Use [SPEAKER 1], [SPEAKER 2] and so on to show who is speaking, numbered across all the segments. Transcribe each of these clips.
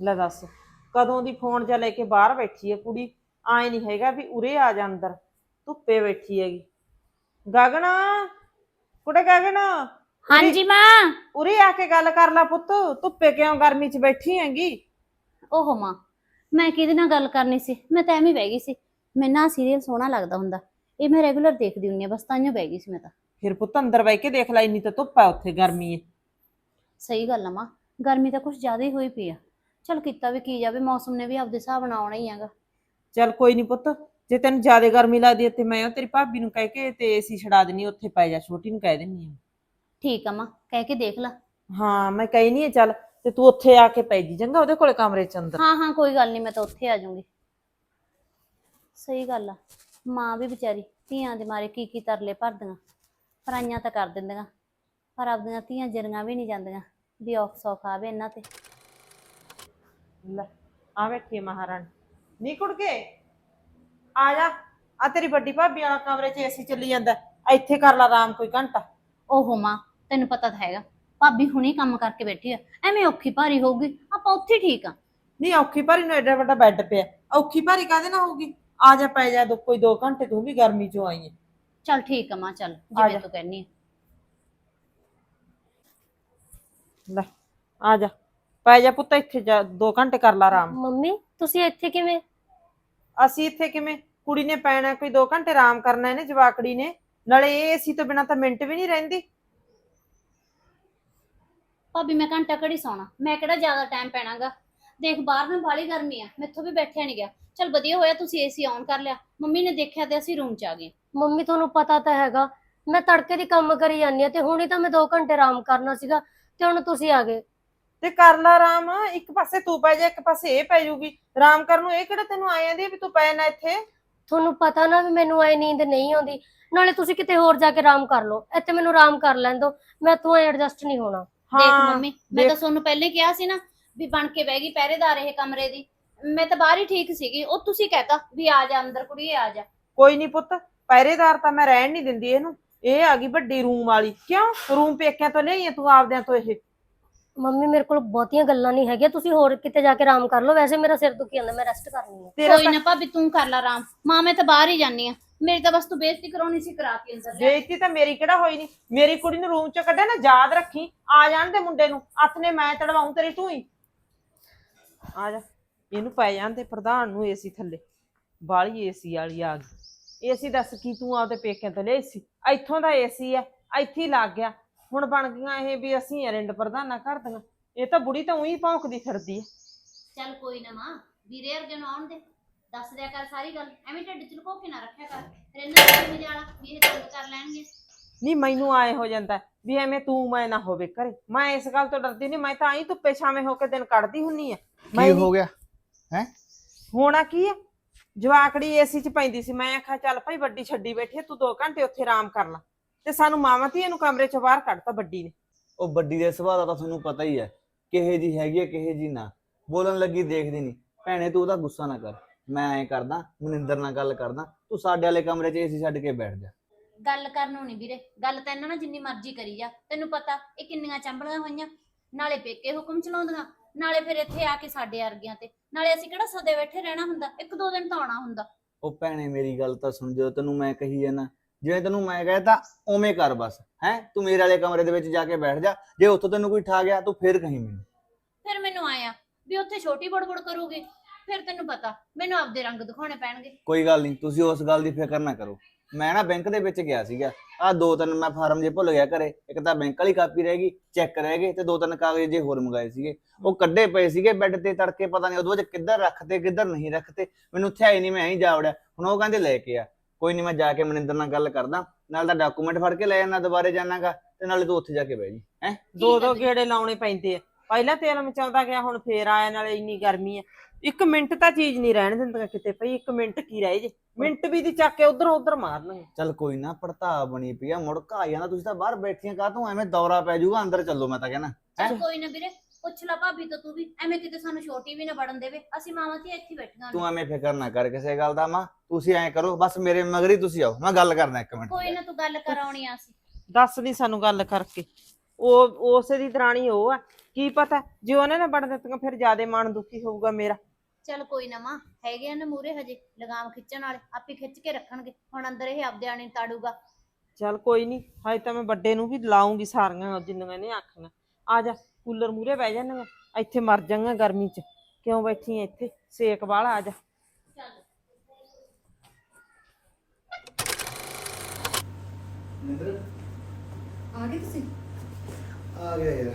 [SPEAKER 1] ਲੈ ਦੱਸ ਕਦੋਂ ਦੀ ਫੋਨ ਜਾਂ ਲੈ ਕੇ ਬਾਹਰ ਬੈਠੀ ਹੈ ਕੁੜੀ? ਆਏ ਨਹੀਂ ਹੈਗਾ ਵੀ ਉਰੇ ਆ ਜਾ ਅੰਦਰ ਧੁੱਪੇ ਬੈਠੀ ਹੈਗੀ। ਗਗਨ ਕੁੜੇ ਗਗਨ
[SPEAKER 2] ਹਾਂਜੀ ਮਾਂ।
[SPEAKER 1] ਉਰੇ ਆ ਕੇ ਗੱਲ ਕਰ ਲੈ ਪੁੱਤ ਧੁੱਪੇ ਕਿਉਂ ਗਰਮੀ 'ਚ ਬੈਠੀ ਹੈਗੀ?
[SPEAKER 2] ਓਹੋ ਮਾਂ ਮੈਂ ਕਿਹਦੇ ਨਾਲ ਗੱਲ ਕਰਨੀ ਸੀ? ਮੈਂ ਤਾਂ ਐਵੇਂ ਬਹਿ ਗਈ ਸੀ। ਮੈਨੂੰ ਨਾ ਸੀਰੀਅਲ ਸੋਹਣਾ ਲੱਗਦਾ ਹੁੰਦਾ। ਇਹ ਮੈਂ ਰੈਗੂਲਰ ਦੇਖਦੀ ਹੁੰਨੀ ਆ ਬਸ ਤਾਂਹੀਓ ਬਹਿ ਗਈ ਸੀ ਮੈਂ ਤਾਂ।
[SPEAKER 1] ਫਿਰ ਪੁੱਤ ਅੰਦਰ ਬੈ ਕੇ ਦੇਖ ਲੈ ਇੰਨੀ ਤਾਂ ਧੁੱਪ ਹੈ ਉੱਥੇ ਗਰਮੀ ਹੈ
[SPEAKER 2] ਸਹੀ ਗੱਲ ਆ ਮਾਂ ਗਰਮੀ ਤਾਂ ਕੁਝ ਜ਼ਿਆਦਾ ਹੀ ਹੋਈ ਪਈ ਆ। ਚਲ ਕੀਤਾ ਵੀ ਕੀ ਜਾਵੇ ਮੌਸਮ ਨੇ ਵੀ ਆਪਦੇ ਹਿਸਾਬ ਨਾਲ ਆਉਣਾ ਹੀ ਹੈਗਾ।
[SPEAKER 1] ਚੱਲ ਕੋਈ ਨਹੀਂ ਪੁੱਤ ਜੇ ਤੈਨੂੰ ਜ਼ਿਆਦਾ ਗਰਮੀ ਲੱਗਦੀ ਹੈ ਤੇ ਮੈਂ ਉਹ ਤੇਰੀ ਭਾਬੀ ਨੂੰ ਕਹਿ ਕੇ ਤੇ ਏਸੀ ਛਡਾ ਦੇਣੀ ਉੱਥੇ ਪੈ ਜਾ ਛੋਟੀ ਨੂੰ ਕਹਿ ਆ।
[SPEAKER 2] ਠੀਕ ਆ ਮਾਂ ਕਹਿ ਕੇ ਦੇਖ ਲਾ।
[SPEAKER 1] ਹਾਂ ਮੈਂ ਕਹੀ ਨਹੀਂ ਚੱਲ ਤੇ ਤੂੰ ਉੱਥੇ ਆ ਕੇ ਪੈ ਜੀ ਚੰਗਾ ਉਹਦੇ ਕੋਲੇ ਕਮਰੇ 'ਚ ਅੰਦਰ।
[SPEAKER 2] ਹਾਂ ਹਾਂ ਕੋਈ ਗੱਲ ਨਹੀਂ ਮੈਂ ਤਾਂ ਉੱਥੇ ਆ ਜਾਊਂਗੀ। ਸਹੀ ਗੱਲ ਆ ਮਾਂ ਵੀ ਵਿਚਾਰੀ ਧੀਆਂ ਦੇ ਮਾਰੇ ਕੀ ਕੀ ਤਰਲੇ ਭਰਦੀਆਂ ਪਰਾਈਆਂ ਤਾਂ ਕਰ ਦਿੰਦੀਆਂ ਪਰ ਆਪਦੀਆਂ ਧੀਆਂ ਜਰੀਆਂ ਵੀ ਨਹੀਂ ਜਾਂਦੀਆਂ ਵੀ ਔਖ ਸੌਖ ਆਵੇ ਇਹਨਾਂ ਤੇ।
[SPEAKER 1] ਲੈ ਆ ਬੈਠੀ ਹੈ ਮਹਾਰਾਣੀ। ਨੀ ਕੁੜਕੇ ਆ ਜਾ ਆ ਤੇਰੀ ਵੱਡੀ ਭਾਬੀ ਵਾਲਾ ਕਮਰੇ 'ਚ ਏਸੀ ਚੱਲੀ ਜਾਂਦਾ। ਇੱਥੇ ਕਰ ਲਾ ਆਰਾਮ ਕੋਈ ਘੰਟਾ।
[SPEAKER 2] ਓਹੋ ਮਾਂ ਤੈਨੂੰ ਪਤਾ ਤਾਂ ਹੈਗਾ। ਭਾਬੀ ਹੁਣੀ ਕੰਮ ਕਰਕੇ ਬੈਠੀ ਆ। ਐਵੇਂ ਔਖੀ ਭਾਰੀ ਹੋਊਗੀ ਆਪਾਂ ਉੱਥੇ ਠੀਕ ਆ।
[SPEAKER 1] ਨਹੀਂ ਔਖੀ ਭਾਰੀ ਨੂੰ ਐਡਾ ਵੱਡਾ ਬੈੱਡ ਪਿਆ। ਔਖੀ ਭਾਰੀ ਕਾਹਦੇ ਨਾਲ ਹੋਊਗੀ? ਆ ਜਾ ਪੈ ਜਾ ਦੋ ਕੋਈ 2 ਘੰਟੇ ਤੂੰ ਵੀ ਗਰਮੀ 'ਚੋਂ ਆਈ ਹੈ
[SPEAKER 2] ਚੱਲ ਠੀਕ ਆ ਮਾਂ ਚੱਲ
[SPEAKER 1] ਆ ਜਾ।
[SPEAKER 2] ਜਿਵੇਂ ਤੂੰ ਕਹਿੰਨੀ ਆ।
[SPEAKER 1] ਲੈ ਆ ਜਾ। ਪੈ ਜਾ ਪੁੱਤ ਇੱਥੇ ਜਾ 2 ਘੰਟੇ ਕਰ ਲਾ ਆਰਾਮ।
[SPEAKER 3] ਮੰਮੀ ਤੁਸੀਂ ਇੱਥੇ ਕਿਵੇਂ?
[SPEAKER 1] ਅਸੀਂ ਇੱਥੇ ਕਿਵੇਂ? ਕੁੜੀ ਨੇ ਪੈਣਾ ਕੋਈ 2 ਘੰਟੇ ਆਰਾਮ ਕਰਨਾ ਇਹਨੇ ਜਵਾਕੜੀ ਨੇ। ਨਾਲੇ ਇਹ ਏਸੀ ਤੋਂ ਬਿਨਾ ਤਾਂ ਮਿੰਟ ਵੀ ਨਹੀਂ ਰਹਿੰਦੀ।
[SPEAKER 2] ਭਾਬੀ ਮੈਂ ਘੰਟਾ ਘੜੀ ਸੌਣਾ। ਮੈਂ ਕਿਹੜਾ ਜ਼ਿਆਦਾ ਟਾਈਮ ਪੈਣਾਗਾ? ਦੇਖ ਬਾਹਰ ਨਾ ਬਾਲੀ ਗਰਮੀ ਆ ਮੈਥੋਂ ਵੀ ਬੈਠਿਆ ਨਹੀਂ ਗਿਆ। ਚੱਲ ਵਧੀਆ ਹੋਇਆ ਤੁਸੀਂ ਏਸੀ ਆਨ ਕਰ ਲਿਆ। ਮੰਮੀ ਨੇ ਦੇਖਿਆ ਤੇ ਅਸੀਂ ਰੂਮ ਚ ਆ ਗਏ।
[SPEAKER 3] ਮੰਮੀ ਤੁਹਾਨੂੰ ਪਤਾ ਤਾਂ ਹੈਗਾ ਮੈਂ ਤੜਕੇ ਦੀ ਕੰਮ ਕਰੀ ਜਾਂਦੀ ਆ ਤੇ ਹੁਣੇ ਤਾਂ ਮੈਂ 2 ਘੰਟੇ ਆਰਾਮ ਕਰਨਾ ਸੀਗਾ ਤੇ ਹੁਣ ਤੁਸੀਂ ਆ ਗਏ।
[SPEAKER 1] ਤੇ ਕਰ ਲਾ ਆਰਾਮ ਇੱਕ ਪਾਸੇ ਤੂੰ ਪੈ ਜਾ ਇੱਕ ਪਾਸੇ ਇਹ ਪੈ ਜੂਗੀ। ਆਰਾਮ ਕਰਨ ਨੂੰ ਇਹ ਕਿਹੜਾ ਤੈਨੂੰ ਆਏ ਆਂਦੀ ਵੀ ਤੂੰ ਪੈ ਨਾ ਇੱਥੇ?
[SPEAKER 3] ਤੁਹਾਨੂੰ ਪਤਾ ਨਾ ਵੀ ਮੈਨੂੰ ਐ ਨੀਂਦ ਨਹੀਂ ਆਉਂਦੀ। ਨਾਲੇ ਤੁਸੀਂ ਕਿਤੇ ਹੋਰ ਜਾ ਕੇ ਆਰਾਮ ਕਰ ਲਓ। ਇੱਥੇ ਮੈਨੂੰ ਆਰਾਮ ਕਰ ਲੈਣ ਦਿਓ। ਮੈਂ ਤੋਂ ਐਡਜਸਟ ਨਹੀਂ ਹੋਣਾ।
[SPEAKER 2] ਦੇਖ ਮੰਮੀ ਮੈਂ। ਤਾਂ ਤੁਹਾਨੂੰ ਪਹਿਲੇ ਕਿਹਾ ਸੀ ਨਾ ਵੀ ਬਣ ਕੇ ਬਹਿ ਗਈ ਪਹਿਰੇਦਾਰ ਇਹ ਕਮਰੇ ਦੀ। ਮੈਂ ਤਾਂ ਬਾਹਰ ਹੀ ਠੀਕ ਸੀਗੀ। ਉਹ ਤੁਸੀਂ ਕਹਤਾ ਵੀ ਆ ਜਾ ਅੰਦਰ ਕੁੜੀਏ ਆ ਜਾ।
[SPEAKER 1] ਕੋਈ ਨਹੀਂ ਪੁੱਤ ਪਹਿਰੇਦਾਰ ਤਾਂ ਮੈਂ ਰਹਿਣ ਨਹੀਂ ਦਿੰਦੀ ਇਹਨੂੰ। ਇਹ ਆ ਗਈ ਵੱਡੀ ਰੂਮ ਵਾਲੀ। ਕਿਉਂ? ਰੂਮ ਪੇਕਿਆਂ ਤੋਂ ਲਈ ਤੂੰ ਆਪਦਿਆਂ ਤੋਂ ਇਹ?
[SPEAKER 3] ਮੰਮੀ ਮੇਰੇ ਕੋਲ ਬਹੁਤੀਆਂ ਗੱਲਾਂ ਨਹੀਂ ਹੈਗੀਆਂ ਤੁਸੀਂ ਹੋਰ ਕਿਤੇ ਜਾ ਕੇ ਆਰਾਮ ਕਰ ਲਓ। ਵੈਸੇ ਮੇਰਾ ਸਿਰ ਦੁਖੀ ਜਾਂਦਾ ਮੈਂ ਰੈਸਟ ਕਰਨੀ ਹੈ।
[SPEAKER 1] ਤੇਰਾ
[SPEAKER 2] ਕੋਈ ਨਾ ਭਾਬੀ ਤੂੰ ਕਰ ਲੈ ਆਰਾਮ। ਮਾਂ ਮੈਂ ਤਾਂ ਬਾਹਰ ਹੀ ਜਾਨੀ ਆ ਮੇਰੀ ਤਾਂ ਬਸ ਤੂੰ ਬੇਇੱਜ਼ਤੀ ਕਰਾਉਣੀ ਸੀ ਕਰਾ ਕੇ ਅੰਦਰ ਲਿਆ।
[SPEAKER 1] ਬੇਇੱਜ਼ਤੀ ਤਾਂ ਮੇਰੀ ਕਿਹੜਾ ਹੋਈ ਨਹੀਂ? ਮੇਰੀ ਕੁੜੀ ਨੂੰ ਰੂਮ ਚੋਂ ਕੱਢਿਆ ਨਾ ਯਾਦ ਰੱਖੀ। ਆ ਜਾਣ ਦੇ ਮੁੰਡੇ ਨੂੰ। ਹੱਥ ਨੇ ਮੈਂ ਤੜਵਾਉਂ ਤੇਰੀ ਤੂੰ ਹੀ। ਆ ਜਾ। ਇਹਨੂੰ ਪੈ ਜਾਣ ਤੇ ਪ੍ਰਧਾਨ ਨੂੰ ਏਸੀ ਥੱਲੇ। ਬਾਲੀ ਏਸੀ ਵਾਲੀ ਆ ਗਈ। ਏਸੀ ਦੱਸ ਕੀ ਤੂੰ ਆਪਦੇ ਪੇਕਿਆਂ ਤੋਂ ਲਿਆ ਸੀ? ਇੱਥੋਂ ਦਾ ਏਸੀ ਹੈ ਇੱਥੇ ਹੀ ਲੱਗ ਗਿਆ। ਹੁਣ ਬਣ ਗਈਆਂ ਇਹ ਵੀ ਅਸੀਂ ਰਿੰਡ ਪ੍ਰਧਾਨਾ ਕਰ ਦੀਆਂ। ਇਹ ਤਾਂ ਬੁੜੀ ਤਾਂ ਉਹੀ ਭੌਂਕਦੀ ਫਿਰਦੀ ਹੈ
[SPEAKER 2] ਚੱਲ ਕੋਈ ਨਾ ਮਾਂ ਵੀਰੇ ਅਰਜਨ ਆਉਣ ਦੇ। ਦੱਸ ਦਿਆ ਕਰ ਸਾਰੀ ਗੱਲ। ਐਵੇਂ ਢਿੱਡ ਚ ਲੁਕੋ ਕੇ ਨਾ ਰੱਖਿਆ ਕਰ। ਫਿਰ ਇਹਨਾਂ ਦਾ ਵੀ ਜਾਣਾ ਵੀ ਇਹ ਤੰਗ ਕਰ ਲੈਣਗੇ।
[SPEAKER 1] ਨਹੀਂ ਮੈਨੂੰ ਆਏ ਹੋ ਜਾਂਦਾ ਵੀ ਐਵੇਂ ਤੂੰ ਮੈਂ ਨਾ ਹੋਵੇ ਘਰੇ। ਮੈਂ ਇਸ ਗੱਲ ਤੋਂ ਡਰਦੀ ਨਹੀਂ ਮੈਂ ਤਾਂ ਆਈ ਧੁੱਪੇ ਛਾਵੇਂ ਹੋ ਕੇ ਦਿਨ ਕੱਢਦੀ ਹੁੰਨੀ ਆ। ਮੈਂ
[SPEAKER 4] ਕੀ ਹੋ ਗਿਆ? ਹੈ?
[SPEAKER 1] ਹੋਣਾ ਕੀ ਆ? ਜਵਾਕੜੀ ਏਸੀ ਚ ਪੈਂਦੀ ਸੀ। ਮੈਂ ਆਖਿਆ ਚੱਲ ਭਾਈ ਵੱਡੀ ਛੱਡੀ ਬੈਠੀ ਆ, ਤੂੰ 2 ਘੰਟੇ ਉੱਥੇ ਆਰਾਮ ਕਰ ਲੈ। ਤੇ ਸਾਨੂੰ ਮਾਵਾਂ ਧੀਆਂ ਨੂੰ ਕਮਰੇ ਚੋਂ ਬਾਹਰ ਕੱਢਤਾ ਵੱਡੀ ਨੇ।
[SPEAKER 4] ਉਹ ਵੱਡੀ ਦੇ ਸੁਭਾਅ ਦਾ ਤਾਂ ਤੁਹਾਨੂੰ ਪਤਾ ਹੀ ਹੈ ਕਿਹੇ ਜੀ ਹੈਗੀ ਹੈ ਕਿਹੇ ਜੀ ਨਾ। ਬੋਲਣ ਲੱਗੀ ਦੇਖਦੀ ਨਹੀਂ। ਭੈਣੇ ਤੂੰ ਉਹਦਾ ਗੁੱਸਾ ਨਾ ਕਰ। ਮੈਂ ਐਂ ਕਰਦਾ ਮਨਿੰਦਰ ਨਾਲ ਗੱਲ ਕਰਦਾ। ਤੂੰ ਸਾਡੇ ਵਾਲੇ ਕਮਰੇ 'ਚ ਏਸੀ ਛੱਡ ਕੇ ਬੈਠ ਜਾ।
[SPEAKER 2] ਗੱਲ ਕਰਨ ਨੂੰ ਨਹੀਂ ਵੀਰੇ। ਗੱਲ ਤਾਂ ਇਹਨਾਂ ਨਾਲ ਜਿੰਨੀ ਮਰਜ਼ੀ ਕਰੀ ਜਾ। ਤੈਨੂੰ ਪਤਾ ਇਹ ਕਿੰਨੀਆਂ ਚੰਬਲੀਆਂ ਹੋਈਆਂ। ਨਾਲੇ ਪੇਕੇ ਹੁਕਮ ਚਲਾਉਂਦੀਆਂ। ਨਾਲੇ ਫਿਰ ਇੱਥੇ ਆ ਕੇ ਸਾਡੇ ਅਰਗਿਆਂ ਤੇ। ਨਾਲੇ ਅਸੀਂ ਕਿਹੜਾ ਸਦੇ ਬੈਠੇ ਰਹਿਣਾ ਹੁੰਦਾ? ਇੱਕ ਦੋ ਦਿਨ ਤਾਂ ਆਉਣਾ ਹੁੰਦਾ।
[SPEAKER 4] ਉਹ ਭੈਣੇ ਮੇਰੀ ਗੱਲ ਤਾਂ ਸੁਣ ਜਦੋਂ ਤੈਨੂੰ ਮੈਂ ਕਹੀ ਜਾਣਾ ਜਿਵੇਂ ਤੈਨੂੰ ਮੈਂ ਕਹਿ ਤਾ ਉਵੇਂ ਕਰ ਬਸ ਹੈ? ਤੂੰ ਮੇਰੇ ਵਾਲੇ ਕਮਰੇ ਦੇ ਵਿੱਚ ਜਾ ਕੇ ਬੈਠ ਜਾ। ਜੇ ਉੱਥੋਂ ਤੈਨੂੰ ਕੋਈ ਠਾ ਗਿਆ ਤੂੰ ਫੇਰ ਕਹੀਂ ਮੈਨੂੰ।
[SPEAKER 2] ਫਿਰ ਮੈਨੂੰ ਆਇਆ ਵੀ ਉੱਥੇ ਛੋਟੀ ਬੜਬੜ ਕਰੂਗੀ ਫਿਰ ਤੈਨੂੰ ਪਤਾ ਮੈਨੂੰ ਆਪਦੇ ਰੰਗ ਦਿਖਾਉਣੇ ਪੈਣਗੇ।
[SPEAKER 4] ਕੋਈ ਗੱਲ ਨਹੀਂ ਤੁਸੀਂ ਉਸ ਗੱਲ ਦੀ ਫਿਕਰ ਨਾ ਕਰੋ। ਮੈਂ ਨਾ ਬੈਂਕ ਦੇ ਵਿੱਚ ਗਿਆ ਸੀਗਾ। ਆ ਦੋ ਤਿੰਨ ਮੈਂ ਫਾਰਮ ਜੇ ਭੁੱਲ ਗਿਆ ਘਰੇ ਇੱਕ ਤਾਂ ਬੈਂਕ ਵਾਲੀ ਕਾਪੀ ਰਹਿ ਗਈ ਚੈੱਕ ਰਹਿ ਗਏ ਤੇ ਦੋ ਤਿੰਨ ਕਾਗਜ਼ ਜੇ ਹੋਰ ਮੰਗਾਏ ਸੀਗੇ। ਉਹ ਕੱਢੇ ਪਏ ਸੀਗੇ ਬੈੱਡ ਤੇ ਤੜਕੇ ਪਤਾ ਨਹੀਂ ਉਹਦੇ ਵਿੱਚ ਕਿੱਧਰ ਰੱਖਤੇ ਕਿੱਧਰ ਨਹੀਂ ਰੱਖਤੇ। ਮੈਨੂੰ ਉੱਥੇ ਆਈ ਨਹੀਂ ਮੈਂ ਐਂ ਜਾ ਵੜਿਆ ਹੁਣ ਉਹ ਕਹਿੰਦੇ ਲੈ ਕੇ ਆ। ਕੋਈ ਨਹੀਂ ਮੈਂ ਜਾ ਕੇ ਮਨਿੰਦਰ ਨਾਲ ਗੱਲ ਕਰਦਾ ਨਾਲ ਤਾਂ ਡਾਕੂਮੈਂਟ ਫੜ ਕੇ ਲੈ ਜਾਣਾ ਦੁਬਾਰੇ ਜਾਣਾਗਾ ਤੇ ਨਾਲੇ ਤੂੰ ਉੱਥੇ ਜਾ ਕੇ ਬਹਿ ਜੀ ਹੈ?
[SPEAKER 1] ਦੋ ਦੋ ਗੇੜੇ ਲਾਉਣੇ ਪੈਂਦੇ ਆ। ਪਹਿਲਾਂ ਤੇਲ ਮਚਾਉਂਦਾ ਗਿਆ ਹੁਣ ਫੇਰ ਆਇਆ ਨਾਲੇ ਇੰਨੀ ਗਰਮੀ ਆ। ਇੱਕ ਮਿੰਟ ਤਾਂ ਚੀਜ਼ ਨਹੀਂ ਰਹਿਣ ਦਿੰਦੀਆਂ ਕਿਤੇ ਭਈ ਇੱਕ ਮਿੰਟ ਕੀ ਰਹਿ ਜੇ? ਮਿੰਟ ਵੀ ਦੀ ਚੱਕ ਕੇ ਉਧਰ ਉਧਰ ਮਾਰਨਗੇ।
[SPEAKER 4] ਚੱਲ ਕੋਈ ਨਾ ਪੜਤਾ ਬਣੀ ਪਈ ਆ ਮੁੜਕਾ ਆ ਜਾਂਦਾ ਤੁਸੀਂ ਤਾਂ ਬਾਹਰ ਬੈਠੀਆਂ ਕਾ ਤੂੰ ਐਵੇਂ ਦੌਰਾ ਪੈ ਜਾਊਗਾ ਅੰਦਰ ਚੱਲੋ ਮੈਂ ਤਾਂ ਕਹਿਣਾ
[SPEAKER 2] ਚੱਲ ਕੋਈ ਨਾ ਵੀਰੇ। ਪੁੱਛ ਲੈ ਭਾਬੀ ਤੋਂ ਤੂੰ ਵੀ ਐਵੇਂ ਕਿਤੇ ਸਾਨੂੰ ਛੋਟੀ ਵੀ ਨਾ ਵੜਨ ਦੇਵੇ। ਅਸੀਂ ਮਾਵਾਂ ਧੀਆਂ ਇੱਥੇ ਹੀ ਬੈਠੀਆਂ ਨੇ।
[SPEAKER 4] ਤੂੰ ਐਵੇਂ ਫਿਕਰ ਨਾ ਕਰ ਕਿਸੇ ਗੱਲ ਦਾ ਮਾਂ ਤੁਸੀਂ ਐਂ ਕਰੋ ਬਸ ਮੇਰੇ ਮਗਰ ਹੀ ਤੁਸੀਂ ਆਓ। ਮੈਂ ਗੱਲ ਕਰਨਾ ਇੱਕ ਮਿੰਟ।
[SPEAKER 2] ਕੋਈ ਨਾ ਤੂੰ ਗੱਲ ਕਰਾਉਣੀ ਆ ਅਸੀਂ।
[SPEAKER 1] ਦੱਸ ਦੀ ਸਾਨੂੰ ਗੱਲ ਕਰਕੇ। ਉਹ ਉਸੇ ਦੀ ਦਰਾਣੀ ਉਹ ਆ। ਕੀ ਪਤਾ ਜੇ ਉਹਨੇ ਨਾ ਬਣ ਦਿੱਤੀਆਂ ਫਿਰ ਜਿਆਦੇ ਮਨ ਦੁਖੀ ਹੋਊਗਾ ਮੇਰਾ।
[SPEAKER 2] ਚੱਲ ਕੋਈ ਨਾ ਮਾਂ ਹੈਗੇ ਆ ਨਾ ਮੂਰੇ ਹਜੇ ਲਗਾਮ ਖਿੱਚਣ ਵਾਲੇ ਆਪੇ ਖਿੱਚ ਕੇ ਰੱਖਣਗੇ। ਹੁਣ ਅੰਦਰ ਇਹ ਆਪਦੇ ਆਣੇ ਤਾੜੂਗਾ।
[SPEAKER 1] ਚੱਲ ਕੋਈ ਨਹੀਂ ਹਜੇ ਤਾਂ ਮੈਂ ਵੱਡੇ ਨੂੰ ਵੀ ਲਾਉਂਗੀ ਸਾਰੀਆਂ ਜਿੰਨੀਆਂ ਨੇ ਆਖੀਆਂ। ਆ ਜਾ। ਕੂਲਰ ਮੂਰੇ ਬਹਿ ਜਾਣਗੇ ਇੱਥੇ ਮਰ ਜਾਵਾਂਗਾ ਗਰਮੀ 'ਚ। ਕਿਉਂ ਬੈਠੀ ਐ ਇੱਥੇ? ਸੇਕ ਵਾਲਾ ਆ ਜਾ।
[SPEAKER 4] ਨਿੰਦਰ?
[SPEAKER 5] ਆ ਗਏ ਤੁਸੀਂ?
[SPEAKER 4] ਆ ਗਿਆ ਯਾਰ।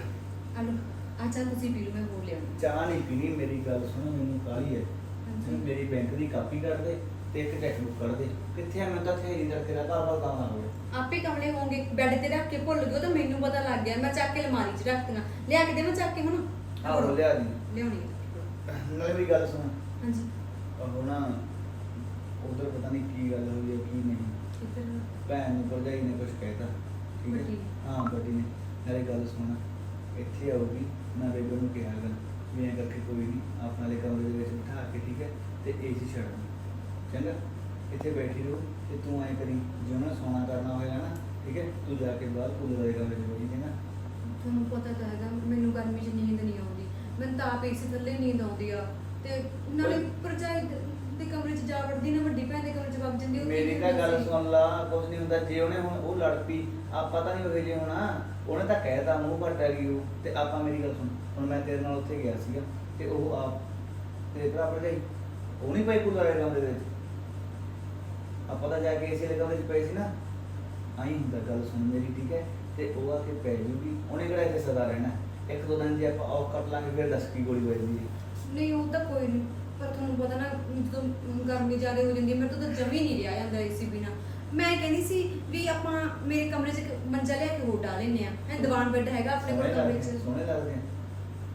[SPEAKER 5] ਹਲੋ ਆ ਚਾਹ ਤੁਸੀਂ ਪੀ ਲਓ ਮੈਂ ਹੋਰ ਲਿਆਉਣੀ
[SPEAKER 4] ਚਾਹ ਨਹੀਂ ਪੀਣੀ ਮੇਰੀ ਗੱਲ ਸੁਣ ਮੈਨੂੰ ਕਾਹਲੀ ਹੈ ਤੂੰ ਮੇਰੀ ਬੈਂਕ ਦੀ ਕਾਪੀ ਕੱਢ ਦੇ। ਤੇ ਇੱਕ ਚੈੱਕ ਬੁੱਕ ਕੱਢ ਦੇ। ਕਿੱਥੇ ਆ? ਮੈਂ ਤਾਂ ਥੇਰੀ ਦਾ ਤੇਰਾ ਘਰ ਦਾ ਕੰਮ ਆ ਗਿਆ।
[SPEAKER 5] ਆਪੇ ਕਮਲੇ ਹੋਣਗੇ। ਬੈੱਡ ਤੇ ਰੱਖ ਕੇ ਭੁੱਲ ਗਏ ਉਹ ਤਾਂ ਮੈਨੂੰ ਪਤਾ ਲੱਗ ਗਿਆ। ਮੈਂ ਚੱਕ ਕੇ ਅਲਮਾਰੀ 'ਚ ਰੱਖਤੀਆਂ ਲਿਆ ਕੇ ਦੇਵਾਂ ਚੱਕ ਕੇ ਹੁਣ।
[SPEAKER 4] ਆਹੋ ਲਿਆ ਦੀ।
[SPEAKER 5] ਲਿਆਉਣੀ ਹੈ।
[SPEAKER 4] ਨਾਲੇ ਵੀ ਗੱਲ ਸੁਣ।
[SPEAKER 5] ਹਾਂਜੀ।
[SPEAKER 4] ਉਹ ਨਾ ਉਧਰ ਪਤਾ ਨਹੀਂ ਕੀ ਗੱਲ ਹੋਈ ਹੈ ਕੀ ਨਹੀਂ।
[SPEAKER 5] ਇੱਧਰ
[SPEAKER 4] ਭੈਣ ਨੂੰ ਭਰਜਾਈ ਨੇ ਕੁਝ ਕਹਿਤਾ। ਠੀਕ ਹੈ
[SPEAKER 5] ਨੇ।
[SPEAKER 4] ਹਾਂ ਵੱਡੀ ਨੇ। ਨਾਲੇ ਗੱਲ ਸੁਣ। ਇੱਥੇ ਆਉਗੀ ਮੈਂ ਬੇਬੇ ਨੂੰ ਕਿਹਾ ਗੱਲ ਵੀ ਐਂ ਕਰਕੇ ਕੋਈ ਨਹੀਂ ਆਪਣਾ ਵਾਲੇ ਕਮਰੇ ਦੇ ਵਿੱਚ ਬਿਠਾ ਕੇ ਠੀਕ ਹੈ ਤੇ ਏਸੀ ਛੱਡ ਦੇ। ਚੰਗਾ ਇੱਥੇ ਬੈਠੀ ਰਹੋ ਤੇ ਤੂੰ ਐਂ ਕਰੀ ਜੇ ਉਹਨਾਂ ਸੋਣਾ ਕਰਨਾ ਹੋਏਗਾ ਨਾ ਠੀਕ ਹੈ ਤੂੰ ਜਾ ਕੇ ਬਾਹਰ ਕੂਲਰ ਵਾਲੇ ਕਮਰੇ 'ਚ ਬੈਠੀ ਚੰਗਾ
[SPEAKER 5] ਤੁਹਾਨੂੰ ਪਤਾ ਤਾਂ ਹੈਗਾ ਮੈਨੂੰ ਗਰਮੀ 'ਚ ਨੀਂਦ ਨਹੀਂ ਆਉਂਦੀ ਮੈਨੂੰ ਤਾਂ ਆਪ ਏਸੀ ਥੱਲੇ ਨੀਂਦ ਆਉਂਦੀ ਆ ਤੇ ਨਾਲੇ ਭਰਜਾਈ ਦੇ ਕਮਰੇ 'ਚ ਜਾ ਵੜਦੀ ਨਾ ਵੱਡੀ ਭੈਣ ਦੇ ਕਮਰੇ 'ਚ ਵਗ ਜਾਂਦੀ ਉਹ
[SPEAKER 4] ਮੇਰੀ ਤਾਂ ਗੱਲ ਸੁਣ ਲਾ ਕੁਝ ਨਹੀਂ ਹੁੰਦਾ ਜੇ ਉਹਨੇ ਹੁਣ ਉਹ ਲੜ ਪਈ ਆਪਾਂ ਤਾਂ ਨਹੀਂ ਹੋਏ ਜੇ ਹੋਣਾ ਉਹਨੇ ਤਾਂ ਕਹਿਤਾ ਮੂੰਹ ਭੱਟ ਗਈ ਉਹ ਤੇ ਆਪਾਂ ਮੇਰੀ ਗੱਲ ਸੁਣ ਹੁਣ ਮੈਂ ਤੇਰੇ ਨਾਲ ਉੱਥੇ ਗਿਆ ਸੀਗਾ ਤੇ ਉਹ ਆਪ ਤੇਰੇ ਭਰਾ ਭਰਜਾਈ ਉਹ ਨਹੀਂ ਪਈ ਕੁਲਰ ਵਾਲੇ ਕਮਰੇ ਦੇ ਵਿੱਚ? ਆਪਾਂ ਤਾਂ ਜਾ ਕੇ ਇਸੇ ਵਾਲੇ ਕਮਰੇ 'ਚ ਪਏ ਸੀ ਨਾ? ਆਈ ਹੁੰਦਾ ਗੱਲ ਸੁਣ ਮੇਰੀ ਠੀਕ ਹੈ? ਤੇ ਉਹ ਆ ਕੇ ਪੈ ਜੂਗੀ। ਉਹਨੇ ਕਿਹੜਾ ਇੱਥੇ ਸਦਾ ਰਹਿਣਾ? ਇੱਕ ਦੋ ਦਿਨ ਜੇ ਆਪਾਂ ਆਫ ਕੱਟ ਲਾਂਗੇ ਫਿਰ ਦੱਸ ਕੀ ਗੋਲੀ ਵੱਜਦੀ ਹੈ।
[SPEAKER 5] ਨਹੀਂ ਉਹ ਤਾਂ ਕੋਈ ਨਹੀਂ। ਪਰ ਤੁਹਾਨੂੰ ਪਤਾ ਨਾ ਜਦੋਂ ਗਰਮੀ ਜ਼ਿਆਦਾ ਹੋ ਜਾਂਦੀ ਹੈ ਮੇਰੇ ਤੋਂ ਤਾਂ ਜਮੀ ਨਹੀਂ ਰਿਹਾ ਜਾਂਦਾ ਏਸੀ ਬਿਨਾ। ਮੈਂ ਕਹਿੰਦੀ ਸੀ ਵੀ ਆਪਾਂ ਮੇਰੇ ਕਮਰੇ 'ਚ ਇੱਕ ਮੰਜਾ ਲਿਆ ਕੇ ਹੋਰ ਲੈਨੇ ਆ ਹੈ। ਦੀਵਾਨ ਬੈੱਡ ਹੈਗਾ ਆਪਣੇ ਕੋਲ ਕਮਰੇ 'ਚ।
[SPEAKER 4] ਸੋਹਣੇ ਲੱਗਦੇ